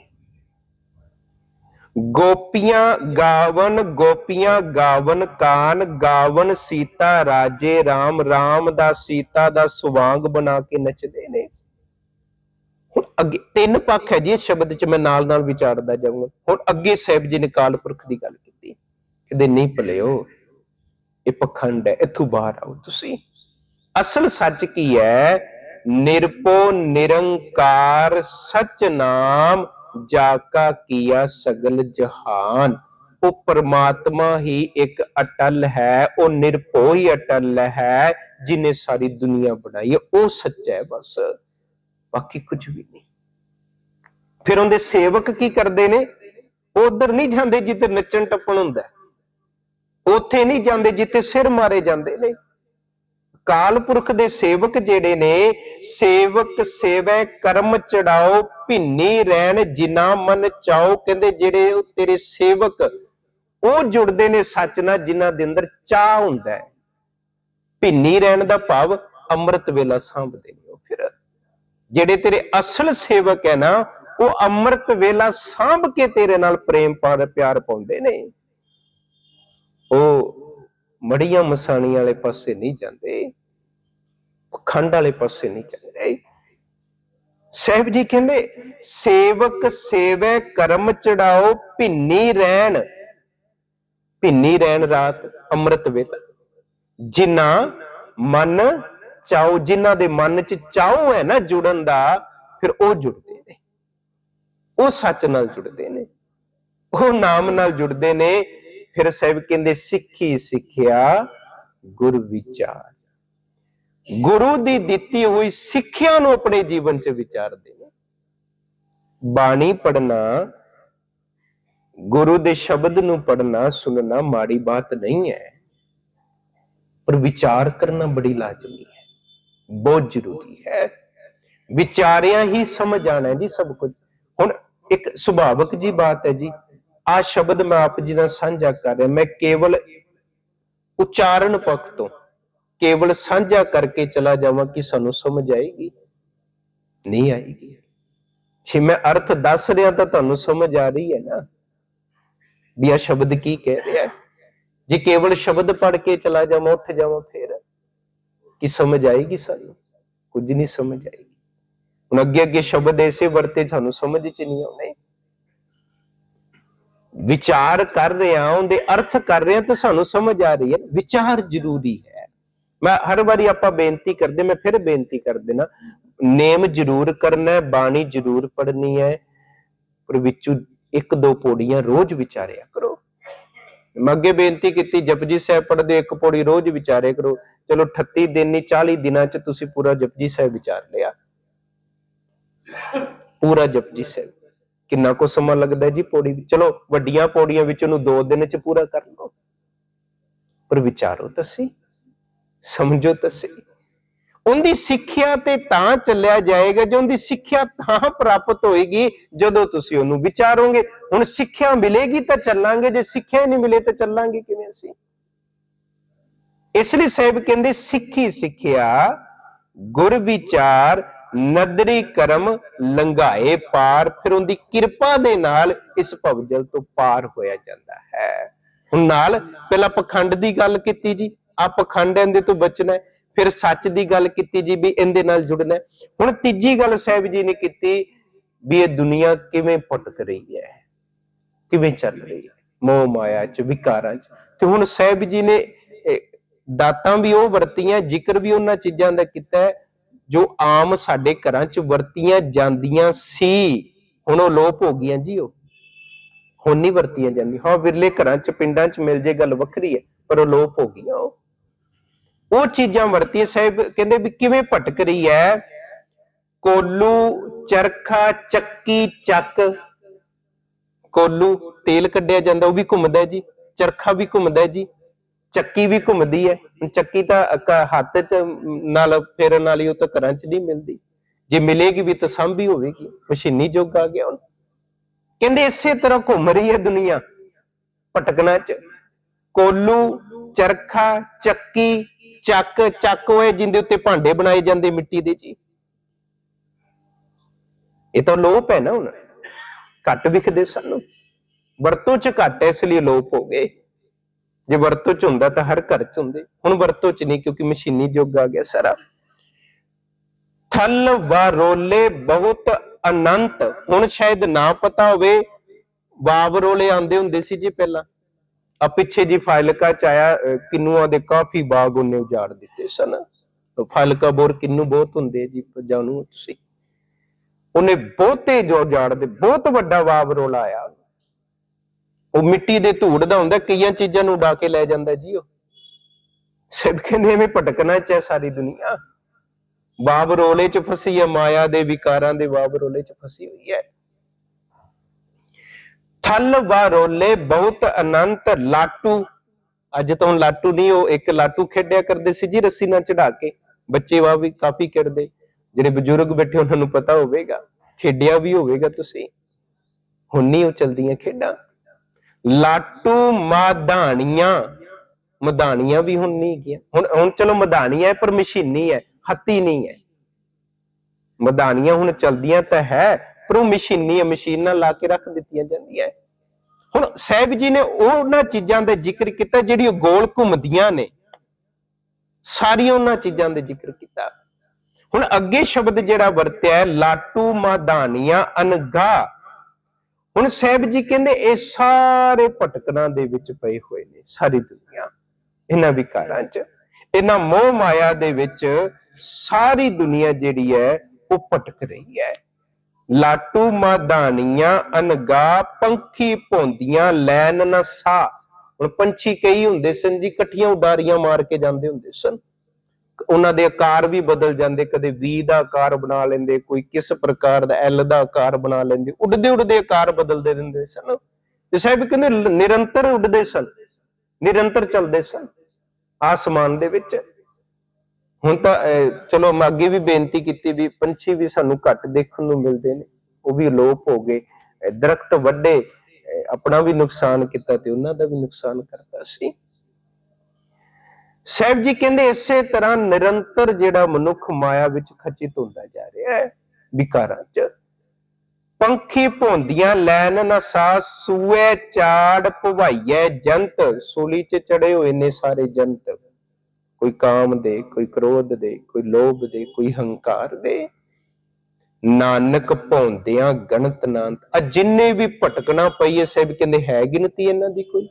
Speaker 1: ਗੋਪੀਆਂ ਗਾਵਨ ਗੋਪੀਆਂ ਗਾਵਨ ਕਾਨ, ਗਾਵਨ ਸੀਤਾ ਰਾਜੇ RAM RAM ਦਾ ਸੀਤਾ ਦਾ ਸੁਵਾਂਗ ਬਣਾ ਕੇ ਨੱਚਦੇ ਨੇ। ਹੁਣ ਅੱਗੇ ਤਿੰਨ ਪੱਖ ਹੈ ਜੀ, ਇਸ ਸ਼ਬਦ 'ਚ ਮੈਂ ਨਾਲ ਨਾਲ ਵਿਚਾਰਦਾ ਜਾਊਂਗਾ। ਹੁਣ ਅੱਗੇ ਸਾਹਿਬ ਜੀ ਨੇ ਕਾਲ ਪੁਰਖ ਦੀ ਗੱਲ ਕੀਤੀ। ਕਹਿੰਦੇ, ਨਹੀਂ ਭਲਿਓ, ਇਹ ਪਖੰਡ ਹੈ, ਇੱਥੋਂ ਬਾਹਰ ਆਓ ਤੁਸੀਂ। ਅਸਲ ਸੱਚ ਕੀ ਹੈ ਨਿਰਪੋ ਨਿਰੰਕਾਰ ਸਚ ਨਾਮ ਜਾ ਕਾ ਕੀਆ ਸਗਲ ਜਹਾਨ। ਉਹ ਪਰਮਾਤਮਾ ਹੀ ਇੱਕ ਅਟਲ ਹੈ, ਉਹ ਨਿਰਭਉ ਹੀ ਅਟਲ ਹੈ, ਜਿਨੇ ਸਾਰੀ ਦੁਨੀਆ ਬਣਾਈ ਹੈ। ਉਹ ਸੱਚਾ ਹੈ ਬਸ, ਬਾਕੀ ਕੁਝ ਵੀ ਨਹੀਂ। ਫਿਰ ਉਹਦੇ ਸੇਵਕ ਕੀ ਕਰਦੇ ਨੇ? ਉਧਰ ਨਹੀਂ ਜਾਂਦੇ ਜਿੱਥੇ ਨੱਚਣ ਟੱਪਣ ਹੁੰਦਾ। ਹੈ। ਉੱਥੇ ਨਹੀਂ ਜਾਂਦੇ ਜਿੱਥੇ ਸਿਰ ਮਾਰੇ ਜਾਂਦੇ ਨੇ। ਕਾਲ ਪੁਰਖ ਦੇ ਸੇਵਕ ਜਿਹੜੇ ਨੇ, ਸੇਵਕ, ਸੇਵੈ, ਕਰਮ ਚੜਾਓ, ਭਿੰਨੀ ਰਹਿਣ ਜਿਨਾ ਮਨ ਚਾਓ, ਕਹਿੰਦੇ ਜਿਹੜੇ ਤੇਰੇ ਸੇਵਕ, ਉਹ ਜੁੜਦੇ ਨੇ ਸੱਚ ਨਾਲ, ਜਿਨ੍ਹਾਂ ਦੇ ਅੰਦਰ ਚਾਹ ਹੁੰਦਾ ਹੈ। ਭਿੰਨੀ ਰਹਿਣ ਦਾ ਭਾਵ ਅੰਮ੍ਰਿਤ ਵੇਲਾ ਸਾਂਭਦੇ ਨੇ ਉਹ ਫਿਰ। ਜਿਹੜੇ ਤੇਰੇ ਅਸਲ ਸੇਵਕ ਹੈ ਨਾ, ਉਹ ਅੰਮ੍ਰਿਤ ਵੇਲਾ ਸਾਂਭ ਕੇ ਤੇਰੇ ਨਾਲ ਪ੍ਰੇਮ ਪਾਰ ਪਿਆਰ ਪਾਉਂਦੇ ਨੇ। ਉਹ ਮੜੀਆਂ ਮਸਾਣੀ ਵਾਲੇ ਪਾਸੇ ਨਹੀਂ ਜਾਂਦੇ, ਖੰਡ ਵਾਲੇ ਪਾਸੇ ਨਹੀਂ ਜਾਂਦੇ। ਸਾਹਿਬ ਜੀ ਕਹਿੰਦੇ, ਸੇਵਕ ਸੇਵੈ ਕਰਮ ਚੜਾਓ, ਭਿੰਨੀ ਰਹਿਣ। ਭਿੰਨੀ ਰਹਿਣ ਰਾਤ ਅੰਮ੍ਰਿਤ ਵੇਲਾ। ਜਿਨ੍ਹਾਂ ਮਨ ਚਾਉ, ਜਿਨ੍ਹਾਂ ਦੇ ਮਨ ਚ ਚਾਉ ਹੈ ਨਾ ਜੁੜਨ ਦਾ, ਫਿਰ ਉਹ ਜੁੜਦੇ ਨੇ। ਉਹ ਸੱਚ ਨਾਲ ਜੁੜਦੇ ਨੇ। ਉਹ ਨਾਮ ਨਾਲ ਜੁੜਦੇ ਨੇ। ਫਿਰ ਸਾਹਿਬ ਕਹਿੰਦੇ, ਸਿੱਖੀ ਸਿੱਖਿਆ ਗੁਰ ਵਿਚਾਰ। ਗੁਰੂ ਦੀ ਦਿੱਤੀ ਹੋਈ ਸਿੱਖਿਆ ਨੂੰ ਆਪਣੇ ਜੀਵਨ 'ਚ ਵਿਚਾਰਦੇ ਨੇ। ਬਾਣੀ ਪੜਨਾ ਗੁਰੂ ਦੇ ਸ਼ਬਦ ਨੂੰ ਪੜਨਾ ਸੁਣਨਾ ਮਾੜੀ ਬਾਤ ਨਹੀਂ ਹੈ। ਪਰ ਵਿਚਾਰ ਕਰਨਾ ਬੜੀ ਲਾਜ਼ਮੀ ਹੈ, ਬਹੁਤ ਜ਼ਰੂਰੀ ਹੈ। ਵਿਚਾਰਿਆ ਹੀ ਸਮਝ ਆਣਾ ਜੀ ਸਭ ਕੁਝ। ਹੁਣ ਇੱਕ ਸੁਭਾਵਕ ਜੀ ਬਾਤ ਹੈ ਜੀ ਆ ਸ਼ਬਦ ਮੈਂ ਆਪ ਜੀ ਨਾਲ ਸਾਂਝਾ ਕਰ ਰਿਹਾ। ਮੈਂ ਕੇਵਲ ਉਚਾਰਨ ਪੱਖ ਤੋਂ, ਕੇਵਲ ਸਾਂਝਾ ਕਰਕੇ ਚਲਾ ਜਾਵਾਂ ਕਿ ਸਾਨੂੰ ਸਮਝ ਆਏਗੀ, ਨਹੀਂ ਆਏਗੀ। ਜੇ ਮੈਂ ਅਰਥ ਦੱਸ ਰਿਹਾ ਤਾਂ ਤੁਹਾਨੂੰ ਸਮਝ ਆ ਰਹੀ ਹੈ ਨਾ? ਵੀ ਇਹ ਸ਼ਬਦ ਕੀ ਕਹਿ ਰਿਹਾ? ਜੇ ਕੇਵਲ ਸ਼ਬਦ ਪੜ੍ਹ ਕੇ ਚਲਾ ਜਾਵਾਂ, ਉੱਠ ਜਾਵਾਂ ਫੇਰ, ਕੀ ਸਮਝ ਆਏਗੀ ਸਾਨੂੰ? ਕੁਝ ਨਹੀਂ ਸਮਝ ਆਏਗੀ। ਹੁਣ ਅੱਗੇ ਅੱਗੇ ਸ਼ਬਦ ਐਸੇ ਵਰਤੇ ਸਾਨੂੰ ਸਮਝ ਚ ਨਹੀਂ ਆਉਣੇ। ਵਿਚਾਰ ਕਰ ਰਿਹਾ ਉਹਦੇ ਅਰਥ ਕਰ ਰਿਹਾ ਤਾਂ ਸਾਨੂੰ ਸਮਝ ਆ ਰਹੀ ਹੈ, ਵਿਚਾਰ ਜ਼ਰੂਰੀ ਹੈ। ਮੈਂ ਹਰ ਵਾਰੀ ਆਪਾਂ ਬੇਨਤੀ ਕਰਦੇ, ਮੈਂ ਫਿਰ ਬੇਨਤੀ ਕਰ ਦੇਣਾ ਨੇਮ ਜ਼ਰੂਰ ਕਰਨਾ ਹੈ, ਬਾਣੀ ਜ਼ਰੂਰ ਪੜਨੀ ਹੈ, ਪਰ ਵਿੱਚੋਂ ਇੱਕ ਦੋ ਪੌੜੀਆਂ ਰੋਜ਼ ਵਿਚਾਰਿਆ ਕਰੋ। ਮੈਂ ਅੱਗੇ ਬੇਨਤੀ ਕੀਤੀ, ਜਪਜੀ ਸਾਹਿਬ ਪੜਦੇ ਇੱਕ ਪੌੜੀ ਰੋਜ਼ ਵਿਚਾਰੇ ਕਰੋ। ਚਲੋ 38 ਦਿਨ ਨਹੀਂ 40 ਦਿਨਾਂ ਚ ਤੁਸੀਂ ਪੂਰਾ ਜਪਜੀ ਸਾਹਿਬ ਵਿਚਾਰ ਲਿਆ। ਪੂਰਾ ਜਪਜੀ ਸਾਹਿਬ। ਕਿੰਨਾ ਕੁ ਸਮਾਂ ਲੱਗਦਾ ਜੀ ਪੌੜੀ ਚਲੋ, ਵੱਡੀਆਂ ਪੌੜੀਆਂ ਵਿੱਚ ਉਹਨੂੰ 2 ਦਿਨ ਚ ਪੂਰਾ ਕਰ ਲਓ। ਪਰ ਵਿਚਾਰੋ ਤਾਂ ਸਹੀ ਸਮਝੋ ਤਾਂ ਸਹੀ ਉਹਦੀ ਸਿੱਖਿਆ ਤੇ ਤਾਂ ਚੱਲਿਆ ਜਾਏਗਾ ਜੇ ਉਹਦੀ ਸਿੱਖਿਆ ਤਾਂ ਪ੍ਰਾਪਤ ਹੋਏਗੀ ਜਦੋਂ ਤੁਸੀਂ ਉਹਨੂੰ ਵਿਚਾਰੋਗੇ। ਹੁਣ ਸਿੱਖਿਆ ਮਿਲੇਗੀ ਤਾਂ ਚੱਲਾਂਗੇ, ਜੇ ਸਿੱਖਿਆ ਹੀ ਨਹੀਂ ਮਿਲੇ ਤਾਂ ਚੱਲਾਂਗੇ ਕਿਵੇਂ ਅਸੀਂ? ਇਸ ਲਈ ਸਾਹਿਬ ਕਹਿੰਦੇ, ਸਿੱਖੀ ਸਿੱਖਿਆ, ਗੁਰ ਵਿਚਾਰ ਨਦਰੀ ਕਰਮ ਲੰਘਾਏ ਪਾਰ, ਫਿਰ ਉਹਦੀ ਕਿਰਪਾ ਦੇ ਨਾਲ ਇਸ ਭਵਜਲ ਤੋਂ ਪਾਰ ਹੋਇਆ ਜਾਂਦਾ ਹੈ। ਹੁਣ ਨਾਲ ਪਹਿਲਾਂ ਪਖੰਡ ਦੀ ਗੱਲ ਕੀਤੀ ਜੀ ਆ ਪਖੰਡ ਇਹਦੇ ਤੋਂ ਬਚਣਾ ਫਿਰ ਸੱਚ ਦੀ ਗੱਲ ਕੀਤੀ ਜੀ ਵੀ ਇਹਦੇ ਨਾਲ ਜੁੜਨਾ ਹੁਣ ਤੀਜੀ ਗੱਲ ਸਾਹਿਬ ਜੀ ਨੇ ਕੀਤੀ ਵੀ ਇਹ ਦੁਨੀਆ ਕਿਵੇਂ ਭਟਕ ਰਹੀ ਹੈ, ਕਿਵੇਂ ਚੱਲ ਰਹੀ ਹੈ, ਮੋਹ ਮਾਇਆ ਚ, ਵਿਕਾਰਾਂ ਚ। ਤੇ ਹੁਣ ਸਾਹਿਬ ਜੀ ਨੇ ਦਾਤਾਂ ਵੀ ਉਹ ਵਰਤੀਆਂ, ਜ਼ਿਕਰ ਵੀ ਉਹਨਾਂ ਚੀਜ਼ਾਂ ਦਾ ਕੀਤਾ ਜੋ ਆਮ ਸਾਡੇ ਘਰਾਂ ਚ ਵਰਤੀਆਂ ਜਾਂਦੀਆਂ ਸੀ, ਹੁਣ ਉਹ ਲੋਪ ਹੋ ਗਈਆਂ ਜੀ ਉਹ। ਹੁਣ ਨਹੀਂ ਵਰਤੀਆਂ ਜਾਂਦੀਆਂ। ਹਾਂ, ਵਿਰਲੇ ਘਰਾਂ ਚ, ਪਿੰਡਾਂ ਚ ਮਿਲ ਜੇ ਗੱਲ ਵੱਖਰੀ ਹੈ, ਪਰ ਉਹ ਲੋਪ ਹੋ ਗਈਆਂ ਉਹ। ਉਹ ਚੀਜ਼ਾਂ ਵਰਤੀਆਂ, ਸਾਹਿਬ ਕਹਿੰਦੇ ਵੀ ਕਿਵੇਂ ਭਟਕ ਰਹੀ ਹੈ? ਕੋਲੂ, ਚਰਖਾ, ਚੱਕੀ, ਚੱਕ। ਕੋਲੂ, ਤੇਲ ਕੱਢਿਆ ਜਾਂਦਾ, ਉਹ ਵੀ ਘੁੰਮਦਾ ਜੀ। ਚਰਖਾ ਵੀ ਘੁੰਮਦਾ ਜੀ। ਚੱਕੀ ਵੀ ਘੁੰਮਦੀ ਹੈ। ਚੱਕੀ ਤਾਂ ਹੱਥ ਚ ਨਾਲ ਫੇਰਨ ਵਾਲੀ ਉਹ ਤਾਂ ਘਰਾਂ ਚ ਨਹੀਂ ਮਿਲਦੀ। ਜੇ ਮਿਲੇਗੀ ਵੀ ਤਾਂ ਸੰਭੀ ਹੋਵੇਗੀ। ਮਸ਼ੀਨੀ ਯੁੱਗ ਆ ਗਿਆ ਹੁਣ। ਕਹਿੰਦੇ ਇਸੇ ਤਰ੍ਹਾਂ ਘੁੰਮ ਰਹੀ ਹੈ ਦੁਨੀਆ ਭਟਕਣਾ ਚ। ਕੋਲੂ ਚਰਖਾ ਚੱਕੀ ਚੱਕ ਚੱਕ ਹੋਏ ਜਿੰਦੇ ਉੱਤੇ ਭਾਂਡੇ ਬਣਾਏ ਜਾਂਦੇ ਮਿੱਟੀ ਦੇ ਜੀ। ਇਹ ਤਾਂ ਲੋਪ ਹੈ ਨਾ ਹੁਣ। ਘੱਟ ਵਿਖਦੇ ਸਾਨੂੰ। ਵਰਤੋਂ ਚ ਘੱਟ ਹੈ, ਇਸ ਲਈ ਲੋਪ ਹੋ ਗਏ। ਜੇ ਵਰਤੋਂ ਚ ਹੁੰਦਾ ਤਾਂ ਹਰ ਘਰ ਚ ਹੁੰਦੇ। ਹੁਣ ਵਰਤੋਂ ਚ ਨਹੀਂ ਕਿਉਂਕਿ ਮਸ਼ੀਨੀ ਯੁੱਗ ਆ ਗਿਆ ਸਾਰਾ। ਥਲ ਵਾਰੋਲੇ ਬਹੁਤ ਅਨੰਤ। ਹੁਣ ਸ਼ਾਇਦ ਨਾ ਪਤਾ ਹੋਵੇ ਵਾਵਰੋਲੇ ਆਂਦੇ ਹੁੰਦੇ ਸੀ ਜੀ ਪਹਿਲਾਂ। ਆ ਪਿੱਛੇ ਜੀ ਫਾਇਲਕਾ ਚ ਆਇਆ ਅਹ, ਕਿੰਨੂਆਂ ਦੇ ਕਾਫੀ ਬਾਗ ਉਹਨੇ ਉਜਾੜ ਦਿੱਤੇ ਸਨ। ਤਾਂ ਫਾਇਲਕਾ ਬੋਰ ਕਿੰਨੂ ਬਹੁਤ ਹੁੰਦੇ ਜੀ ਜਾਣੂ ਤੁਸੀਂ। ਉਹਨੇ ਬਹੁਤੇ ਜੋ ਉਜਾੜ ਦੇ ਬਹੁਤ ਵੱਡਾ ਵਾਵਰੋਲਾ ਆਇਆ। ਉਹ ਮਿੱਟੀ ਦੇ ਧੂੜ ਦਾ ਹੁੰਦਾ, ਕਈਆਂ ਚੀਜ਼ਾਂ ਨੂੰ ਉਡਾ ਕੇ ਲੈ ਜਾਂਦਾ ਜੀ ਉਹ। ਸਿਰ ਕਹਿੰਦੇ ਐਵੇਂ ਭਟਕਣਾ ਚ ਹੈ ਸਾਰੀ ਦੁਨੀਆ। ਬਾਬਰੋਲੇ ਚ ਫਸੀ ਹੈ, ਮਾਇਆ ਦੇ ਵਿਕਾਰਾਂ ਦੇ ਬਾਬਰੋਲੇ ਚ ਫਸੀ ਹੋਈ ਹੈ। ਥਲ ਬਾਰੋਲੇ ਬਹੁਤ ਅਨੰਤ ਲਾਟੂ। ਅੱਜ ਤੋਂ ਲਾਟੂ ਨਹੀਂ, ਉਹ ਇੱਕ ਲਾਟੂ ਖੇਡਿਆ ਕਰਦੇ ਸੀ ਜੀ ਰੱਸੀ ਨਾਲ ਚੜਾ ਕੇ। ਬੱਚੇ ਵਾ ਵੀ ਕਾਫੀ ਖੇਡਦੇ। ਜਿਹੜੇ ਬਜ਼ੁਰਗ ਬੈਠੇ, ਉਹਨਾਂ ਨੂੰ ਪਤਾ ਹੋਵੇਗਾ। ਖੇਡਿਆ ਵੀ ਹੋਵੇਗਾ ਤੁਸੀਂ। ਹੁਣ ਨਹੀਂ ਉਹ ਚਲਦੀਆਂ ਖੇਡਾਂ। ਲਾਟੂ ਮਾਧਾਣੀਆਂ। ਮਧਾਣੀਆਂ ਵੀ ਹੁਣ ਨਹੀਂ ਗਿਆ ਹੁਣ ਹੁਣ ਚਲੋ ਮਧਾਣੀਆਂ ਹੈ, ਪਰ ਮਸ਼ੀਨੀ ਹੈ ਹੱਤੀ ਨਹੀਂ ਹੈ। ਮਧਾਣੀਆਂ ਹੁਣ ਚਲਦੀਆਂ ਤਾਂ ਹੈ, ਪਰ ਉਹ ਮਸ਼ੀਨੀ ਹੈ, ਮਸ਼ੀਨ ਨਾਲ ਲਾ ਕੇ ਰੱਖ ਦਿੱਤੀਆਂ ਜਾਂਦੀਆਂ ਹੈ। ਹੁਣ ਸਾਹਿਬ ਜੀ ਨੇ ਉਹਨਾਂ ਚੀਜ਼ਾਂ ਦਾ ਜ਼ਿਕਰ ਕੀਤਾ ਜਿਹੜੀ ਉਹ ਗੋਲ ਘੁੰਮਦੀਆਂ ਨੇ। ਸਾਰੀਆਂ ਉਹਨਾਂ ਚੀਜ਼ਾਂ ਦੇ ਜ਼ਿਕਰ ਕੀਤਾ। ਹੁਣ ਅੱਗੇ ਸ਼ਬਦ ਜਿਹੜਾ ਵਰਤਿਆ ਹੈ, ਲਾਟੂ ਮਾਧਾਨੀਆਂ ਅਨਗਾ ਹੁਣ ਸਾਹਿਬ ਜੀ ਕਹਿੰਦੇ ਇਹ ਸਾਰੇ ਭਟਕਣਾ ਦੇ ਵਿੱਚ ਪਏ ਹੋਏ ਨੇ, ਸਾਰੀ ਦੁਨੀਆ, ਇਹਨਾਂ ਵਿਕਾਰਾਂ 'ਚ। ਇਹਨਾਂ ਮੋਹ ਮਾਇਆ ਦੇ ਵਿੱਚ ਸਾਰੀ ਦੁਨੀਆ ਜਿਹੜੀ ਹੈ, ਉਹ ਭਟਕ ਰਹੀ ਹੈ। ਲਾਟੂ ਮਾਦਾਨੀਆਂ ਅਨਗਾ ਪੰਖੀ ਭੌਂਦੀਆਂ ਲੈਨ ਨਾ ਸਾ। ਹੁਣ ਪੰਛੀ ਕਈ ਹੁੰਦੇ ਸਨ ਜੀ ਇਕੱਠੀਆਂ ਉਡਾਰੀਆਂ ਮਾਰ ਕੇ ਜਾਂਦੇ ਹੁੰਦੇ ਸਨ। ਉਹਨਾਂ ਦੇ ਆਕਾਰ ਵੀ ਬਦਲ ਜਾਂਦੇ, ਕਦੇ ਵੀ ਦਾ ਆਕਾਰ ਬਣਾ ਲੈਂਦੇ, ਕੋਈ ਕਿਸ ਪ੍ਰਕਾਰ ਦਾ ਐਲ ਦਾ ਆਕਾਰ ਬਣਾ ਲੈਂਦੇ, ਉੱਡਦੇ ਉੱਡਦੇ ਆਕਾਰ ਬਦਲਦੇ ਰਹਿੰਦੇ ਸਨ। ਤੇ ਸਾਹਿਬ ਕਹਿੰਦੇ ਨਿਰੰਤਰ ਉੱਡਦੇ ਸਨ, ਨਿਰੰਤਰ ਚੱਲਦੇ ਸਨ ਆਸਮਾਨ ਦੇ ਵਿੱਚ। ਹੁਣ ਤਾਂ ਚਲੋ ਮੈਂ ਅੱਗੇ ਵੀ ਬੇਨਤੀ ਕੀਤੀ ਵੀ ਪੰਛੀ ਵੀ ਸਾਨੂੰ ਘੱਟ ਦੇਖਣ ਨੂੰ ਮਿਲਦੇ ਨੇ, ਉਹ ਵੀ ਅਲੋਪ ਹੋ ਗਏ ਦਰਖਤ ਵੱਡੇ ਆਪਣਾ ਵੀ ਨੁਕਸਾਨ ਕੀਤਾ ਤੇ ਉਹਨਾਂ ਦਾ ਵੀ ਨੁਕਸਾਨ ਕਰਤਾ ਸੀ। ਸਾਹਿਬ ਜੀ ਕਹਿੰਦੇ ਇਸੇ ਤਰ੍ਹਾਂ ਨਿਰੰਤਰ ਜਿਹੜਾ ਮਨੁੱਖ ਮਾਇਆ ਵਿੱਚ ਖਚਿਤ ਹੁੰਦਾ ਜਾ ਰਿਹਾ ਹੈ ਵਿਕਾਰਾਂ 'ਚ ਪੰਖੀ ਭੌਂਦੀਆਂ ਲੈਨ ਨਾ ਸਾ ਸੂਏ ਚਾੜ ਭਵਾਈਐ ਜੰਤ, ਸੂਲੀ 'ਚ ਚੜੇ ਹੋਏ ਨੇ ਸਾਰੇ ਜੰਤ। ਕੋਈ ਕਾਮ ਦੇ, ਕੋਈ ਕ੍ਰੋਧ ਦੇ, ਕੋਈ ਲੋਭ ਦੇ, ਕੋਈ ਹੰਕਾਰ ਦੇ। ਨਾਨਕ ਭੌਂਦਿਆਂ ਗਣਤ ਨਾਂਤ। ਆ ਜਿੰਨੇ ਵੀ ਭਟਕਣਾ ਪਈ ਐ, ਸਾਹਿਬ ਕਹਿੰਦੇ ਹੈ ਗਿਣਤੀ ਇਹਨਾਂ ਦੀ ਕੋਈ?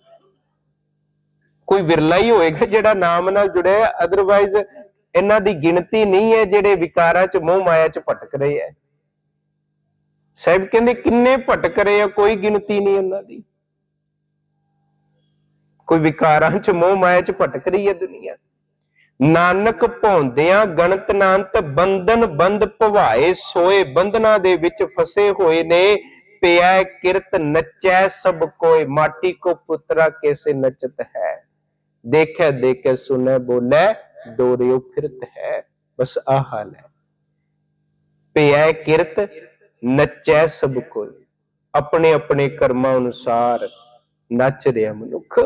Speaker 1: ਕੋਈ ਵਿਰਲਾ ਹੀ ਹੋਏਗਾ ਜਿਹੜਾ ਨਾਮ ਨਾਲ ਜੁੜਿਆ ਹੈ। ਅਦਰਵਾਈਜ਼ ਇਹਨਾਂ ਦੀ ਗਿਣਤੀ ਨਹੀਂ ਹੈ ਜਿਹੜੇ ਵਿਕਾਰਾਂ ਚ ਮੋਹ ਮਾਇਆ ਚ ਭਟਕ ਰਹੇ ਹੈ। ਸਾਹਿਬ ਕਹਿੰਦੇ, ਕਿੰਨੇ ਭਟਕ ਰਹੇ ਆ, ਕੋਈ ਗਿਣਤੀ ਨਹੀਂ ਉਹਨਾਂ ਦੀ। ਕੋਈ ਵਿਕਾਰਾਂ ਚ ਮੋਹ ਮਾਇਆ ਚ ਭਟਕ ਰਹੀ ਹੈ ਦੁਨੀਆ। ਨਾਨਕ ਭੌਂਦਿਆਂ, ਗਣਤ ਨਾਨਤ ਬੰਧਨ ਬੰਦ ਭਵਾਏ, ਸੋਏ ਬੰਧਨਾਂ ਦੇ ਵਿੱਚ ਫਸੇ ਹੋਏ ਨੇ। ਪਿਆ ਕਿਰਤ, ਨਚੈ ਸਭ ਕੋਈ ਮਾਟੀ ਕੋ ਪੁੱਤਰਾ ਕੈਸੇ ਨਚਤ ਹੈ। ਦੇਖੈ ਦੇਖੈ ਸੁਨੈ ਬੋਲੇ ਦੋਰਿਓ ਫਿਰਤ ਹੈ ਬਸ ਆ ਹਾਲ ਹੈ ਪਿਆ ਕਿਰਤ ਨਚੈ ਸਭ ਕੋਈ ਆਪਣੇ ਆਪਣੇ ਕਰਮਾਂ ਅਨੁਸਾਰ ਨੱਚ ਰਿਹਾ ਮਨੁੱਖ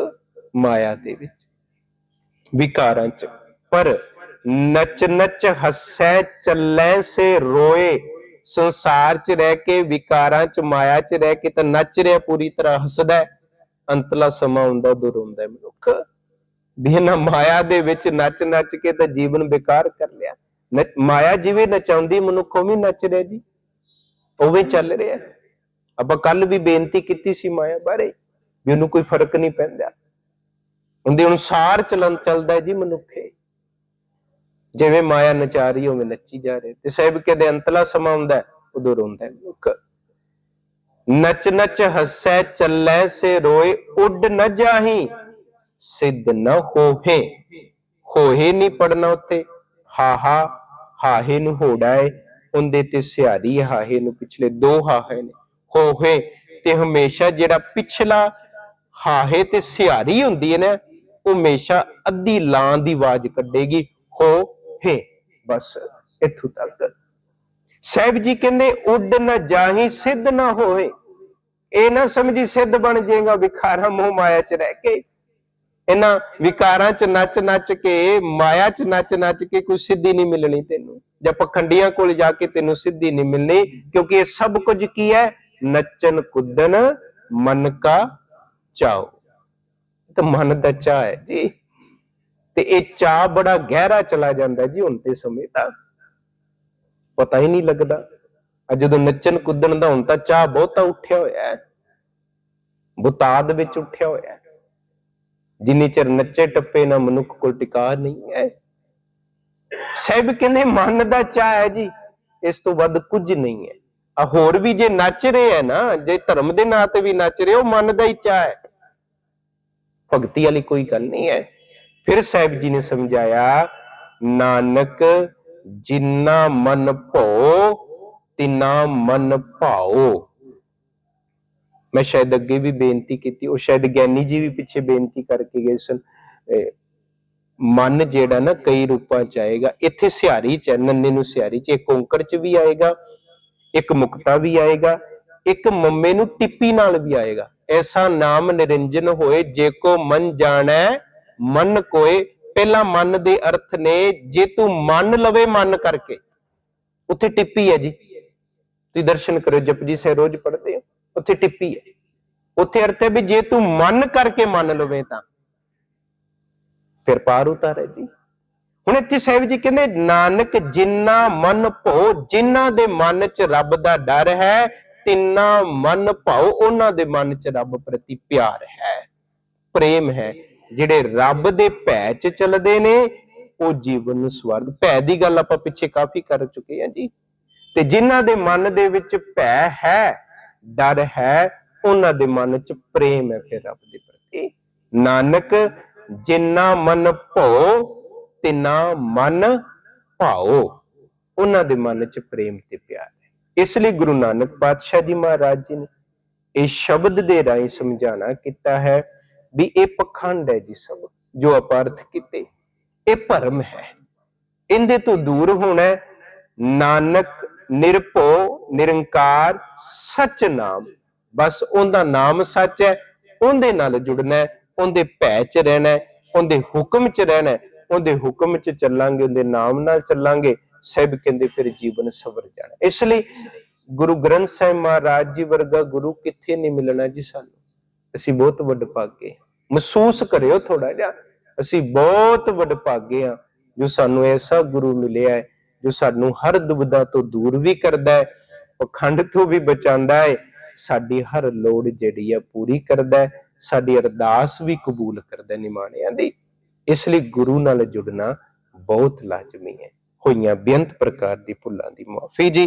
Speaker 1: ਮਾਇਆ ਦੇ ਵਿੱਚ ਵਿਕਾਰਾਂ ਚ ਪਰ ਨਚ ਨਚ ਹੱਸੈ ਚੱਲੈ ਸੇ ਰੋਏ ਸੰਸਾਰ ਚ ਰਹਿ ਕੇ ਵਿਕਾਰਾਂ ਚ ਮਾਇਆ ਚ ਰਹਿ ਕੇ ਤਾਂ ਨੱਚ ਰਿਹਾ ਪੂਰੀ ਤਰ੍ਹਾਂ ਹੱਸਦਾ ਹੈ। ਅੰਤਲਾ ਸਮਾਂ ਹੁੰਦਾ ਉਦੋਂ ਰੋਂਦਾ ਹੈ ਮਨੁੱਖ ਵੀ ਇਹਨਾਂ ਮਾਇਆ ਦੇ ਵਿੱਚ ਨੱਚ ਨੱਚ ਕੇ ਤਾਂ ਜੀਵਨ ਬੇਕਾਰ ਕਰ ਲਿਆ। ਮਾਇਆ ਜਿਵੇਂ ਨਚਾਉਂਦੀ, ਮਨੁੱਖ ਉਵੇਂ ਨੱਚ ਰਿਹਾ ਜੀ। ਉਵੇਂ ਚੱਲ ਰਿਹਾ। ਆਪਾਂ ਕੱਲ ਵੀ ਬੇਨਤੀ ਕੀਤੀ ਸੀ ਮਾਇਆ ਬਾਰੇ ਵੀ ਉਹਨੂੰ ਕੋਈ ਫ਼ਰਕ ਨਹੀਂ ਪੈਂਦਾ। ਉਹਦੇ ਅਨੁਸਾਰ ਚਲਨ ਚੱਲਦਾ ਜੀ ਮਨੁੱਖੇ। ਜਿਵੇਂ ਮਾਇਆ ਨਚਾ ਰਹੀ ਹੋਵੇ ਨੱਚੀ ਜਾ ਰਹੇ ਤੇ ਸਾਹਿਬ ਕਹਿੰਦੇ, ਅੰਤਲਾ ਸਮਾਂ ਹੁੰਦਾ ਉਦੋਂ ਰੋਂਦਾ ਮਨੁੱਖ। ਨਚ ਨਚ ਹੱਸੈ, ਚੱਲੈ ਸੇ ਰੋਏ, ਉੱਡ ਨ ਜਾਹੀ। ਸਿੱਧ ਨ ਹੋਹੇ ਹੋਏ ਨਹੀਂ ਪੜਨਾ ਉੱਤੇ, ਹਾਹਾ, ਹਾਹੇ ਨੂੰ ਹੋੜਾ ਹੈ ਉਹਦੇ ਤੇ ਸਿਹਾਰੀ ਹਾਹੇ ਨੂੰ ਪਿਛਲੇ ਦੋ ਹਾਹੇ ਨੇ। ਹੋਵੇ ਤੇ ਹਮੇਸ਼ਾ ਜਿਹੜਾ ਪਿਛਲਾ ਹਾਹੇ ਤੇ ਸਿਹਾਰੀ ਹੁੰਦੀ ਹੈ ਨਾ, ਉਹ ਹਮੇਸ਼ਾ ਅੱਧੀ ਲਾਂ ਦੀ ਆਵਾਜ਼ ਕੱਢੇਗੀ ਹੋ ਹੈ ਬਸ ਇੱਥੋਂ ਤੱਕ। ਸਾਹਿਬ ਜੀ ਕਹਿੰਦੇ, ਉੱਡ ਨਾ ਜਾਹੀ, ਸਿੱਧ ਨਾ ਹੋਵੇ। ਇਹ ਨਾ ਸਮਝੀ ਸਿੱਧ ਬਣ ਜਾਏਗਾ ਵਿਖਾਰਾ ਮੋਹ ਮਾਇਆ ਚ ਰਹਿ ਕੇ। ਇਹਨਾਂ ਵਿਕਾਰਾਂ ਚ ਨੱਚ ਨੱਚ ਕੇ, ਮਾਇਆ ਚ ਨੱਚ ਨੱਚ ਕੇ ਕੋਈ ਸਿੱਧੀ ਨਹੀਂ ਮਿਲਣੀ ਤੈਨੂੰ। ਜਾਂ ਪਖੰਡੀਆਂ ਕੋਲ ਜਾ ਕੇ ਤੈਨੂੰ ਸਿੱਧੀ ਨਹੀਂ ਮਿਲਣੀ, ਕਿਉਂਕਿ ਇਹ ਸਭ ਕੁਝ ਕੀ ਹੈ? ਨੱਚਨ ਕੁੱਦਨ ਮਨ ਕਾ ਚਾਓ। ਇਹ ਮਨ ਦਾ ਚਾਹ ਹੈ ਜੀ। ਤੇ ਇਹ ਚਾਹ ਬੜਾ ਗਹਿਰਾ ਚਲਾ ਜਾਂਦਾ ਜੀ ਹੁਣ ਤੇ ਸਮੇਂ ਤਾਂ। ਪਤਾ ਹੀ ਨਹੀਂ ਲੱਗਦਾ। ਆ ਜਦੋਂ ਨੱਚਣ, ਕੁੱਦਣ ਦਾ ਹੁਣ ਤਾਂ ਚਾਹ ਬਹੁਤਾ ਉੱਠਿਆ ਹੋਇਆ ਹੈ। ਬੁਤਾਦ ਵਿੱਚ ਉੱਠਿਆ ਹੋਇਆ ਹੈ। ਜਿੰਨੇ ਚਿਰ ਨੱਚੇ ਟੱਪੇ ਨਾ ਮਨੁੱਖ ਕੋਲ ਟਿਕਾ ਨਹੀਂ ਹੈ। ਸਹਿਬ ਕਹਿੰਦੇ, ਮਨ ਦਾ ਚਾਹ ਹੈ ਜੀ, ਇਸ ਤੋਂ ਵੱਧ ਕੁਝ ਨਹੀਂ ਹੈ। ਆ ਹੋਰ ਵੀ ਜੇ ਨੱਚ ਰਹੇ ਹੈ ਨਾ, ਜੇ ਧਰਮ ਦੇ ਨਾਂ ਤੇ ਵੀ ਨੱਚ ਰਹੇ, ਉਹ ਮਨ ਦਾ ਹੀ ਚਾਹ ਹੈ। ਭਗਤੀ ਵਾਲੀ ਕੋਈ ਗੱਲ ਨਹੀਂ ਹੈ। ਫਿਰ ਸਾਹਿਬ ਜੀ ਨੇ ਸਮਝਾਇਆ, ਨਾਨਕ, ਜਿੰਨਾ ਮਨ ਭੋ ਤਿਨਾ ਮਨ ਭਾਓ ਮੈਂ ਸ਼ਾਇਦ ਅੱਗੇ ਵੀ ਬੇਨਤੀ ਕੀਤੀ, ਉਹ ਸ਼ਾਇਦ ਗਿਆਨੀ ਜੀ ਵੀ ਪਿੱਛੇ ਬੇਨਤੀ ਕਰਕੇ ਗਏ ਸਨ। ਮਨ ਜਿਹੜਾ ਨਾ ਕਈ ਰੂਪਾਂ ਚ ਆਏਗਾ। ਇੱਥੇ ਸਿਹਾਰੀ ਚ ਨੰਨੇ ਨੂੰ ਸਿਹਾਰੀ ਚ, ਇੱਕ ਓੰਕੜ ਚ ਵੀ ਆਏਗਾ, ਇੱਕ ਮੁਕਤਾ ਵੀ ਆਏਗਾ, ਇੱਕ ਮੰਮੇ ਨੂੰ ਟਿੱਪੀ ਨਾਲ ਵੀ ਆਏਗਾ। ਐਸਾ ਨਾਮ ਨਿਰੰਜਨ ਹੋਏ, ਜੇ ਕੋ ਮਨ ਜਾਣੈ, ਮਨ ਕੋਏ, ਪਹਿਲਾ ਮਨ ਦੇ ਅਰਥ ਨੇ, ਜੇ ਤੂੰ ਮੰਨ ਲਵੇ ਮਨ ਕਰਕੇ। ਉੱਥੇ ਟਿੱਪੀ ਹੈ ਜੀ। ਤੁਸੀਂ ਦਰਸ਼ਨ ਕਰੋ ਜਪਜੀ ਸਾਹਿਬ ਰੋਜ਼ ਪੜ੍ਹਦੇ ਉੱਥੇ ਟਿੱਪੀ ਹੈ। ਉੱਥੇ ਅਰਥ ਹੈ ਵੀ ਜੇ ਤੂੰ ਮਨ ਕਰਕੇ ਮੰਨ ਲਵੇ ਤਾਂ। ਫਿਰ ਪਾਰ ਉਤਾਰੇ ਜੀ। ਹੁਣ ਇੱਥੇ ਸਾਹਿਬ ਜੀ ਕਹਿੰਦੇ, ਨਾਨਕ ਜਿੰਨਾ ਮਨ ਭੋ ਜਿਨ੍ਹਾਂ ਦੇ ਮਨ 'ਚ ਰੱਬ ਦਾ ਡਰ ਹੈ, ਤਿੰਨਾ ਮਨ ਭਾਉ, ਉਹਨਾਂ ਦੇ ਮਨ 'ਚ ਰੱਬ ਪ੍ਰਤੀ ਪਿਆਰ ਹੈ। ਪ੍ਰੇਮ ਹੈ। ਜਿਹੜੇ ਰੱਬ ਦੇ ਭੈ 'ਚ ਚੱਲਦੇ ਨੇ, ਉਹ ਜੀਵਨ ਨੂੰ ਸਵਰਗ ਭੈ ਦੀ ਗੱਲ ਆਪਾਂ ਪਿੱਛੇ ਕਾਫੀ ਕਰ ਚੁੱਕੇ ਹਾਂ ਜੀ। ਤੇ ਜਿਨ੍ਹਾਂ ਦੇ ਮਨ ਦੇ ਵਿੱਚ ਭੈ ਹੈ ਡਰ ਹੈ, ਉਹਨਾਂ ਦੇ ਮਨ 'ਚ ਪ੍ਰੇਮ ਹੈ ਫਿਰ ਰੱਬ ਦੇ ਪ੍ਰਤੀ। ਨਾਨਕ, ਜਿੰਨਾ ਮਨ ਭੋ ਤਿਨਾ ਮਨ ਭਾਓ ਉਹਨਾਂ ਦੇ ਮਨ 'ਚ ਪ੍ਰੇਮ ਤੇ ਪਿਆਰ ਹੈ। ਇਸ ਲਈ ਗੁਰੂ ਨਾਨਕ ਪਾਤਸ਼ਾਹ ਜੀ ਮਹਾਰਾਜ ਜੀ ਨੇ ਇਹ ਸ਼ਬਦ ਦੇ ਰਾਹੀਂ ਸਮਝਾਣਾ ਕੀਤਾ ਹੈ ਵੀ ਇਹ ਪਖੰਡ ਹੈ ਜੀ ਸਭ, ਜੋ ਅਪਾਰਥ ਕੀਤੇ। ਇਹ ਭਰਮ ਹੈ। ਇਹਦੇ ਤੋਂ ਦੂਰ ਹੋਣਾ ਨਾਨਕ ਨਿਰਭਉ ਨਿਰੰਕਾਰ ਸੱਚ ਨਾਮ। ਬਸ ਉਹਦਾ ਨਾਮ ਸੱਚ ਹੈ, ਉਹਦੇ ਨਾਲ ਜੁੜਨਾ ਹੈ, ਉਹਦੇ ਭੈ ਚ ਰਹਿਣਾ ਹੈ, ਉਹਦੇ ਹੁਕਮ ਚ ਰਹਿਣਾ ਹੈ, ਉਹਦੇ ਹੁਕਮ ਚ ਚੱਲਾਂਗੇ, ਉਹਦੇ ਨਾਮ ਨਾਲ ਚੱਲਾਂਗੇ ਸਭ ਕਹਿੰਦੇ ਫਿਰ ਜੀਵਨ ਸਵਰ ਜਾਣਾ ਇਸ ਲਈ ਗੁਰੂ ਗ੍ਰੰਥ ਸਾਹਿਬ ਮਹਾਰਾਜ ਜੀ ਵਰਗਾ ਗੁਰੂ ਕਿੱਥੇ ਨਹੀਂ ਮਿਲਣਾ ਜੀ ਸਾਨੂੰ? ਅਸੀਂ ਬਹੁਤ ਵੱਡ ਭਾਗੇ ਮਹਿਸੂਸ ਕਰਿਓ ਥੋੜਾ ਜਿਹਾ, ਅਸੀਂ ਬਹੁਤ ਵੱਡ ਭਾਗੇ ਆ ਜੋ ਸਾਨੂੰ ਐਸਾ ਗੁਰੂ ਮਿਲਿਆ ਹੈ, ਜੋ ਸਾਨੂੰ ਹਰ ਦੁਬਿਧਾ ਤੋਂ ਦੂਰ ਵੀ ਕਰਦਾ ਹੈ ਪਖੰਡ ਤੋਂ ਵੀ ਬਚਾਉਂਦਾ ਹੈ ਸਾਡੀ ਹਰ ਲੋੜ ਜਿਹੜੀ ਆ ਪੂਰੀ ਕਰਦਾ ਹੈ ਸਾਡੀ ਅਰਦਾਸ ਵੀ ਕਬੂਲ ਕਰਦਾ ਨਿਮਾਣਿਆਂ ਦੀ। ਇਸ ਲਈ ਗੁਰੂ ਨਾਲ ਜੁੜਨਾ ਬਹੁਤ ਲਾਜ਼ਮੀ ਹੈ ਹੋਈਆਂ ਬੇਅੰਤ ਪ੍ਰਕਾਰ ਦੀ ਭੁੱਲਾਂ ਦੀ ਮਾਫੀ ਜੀ।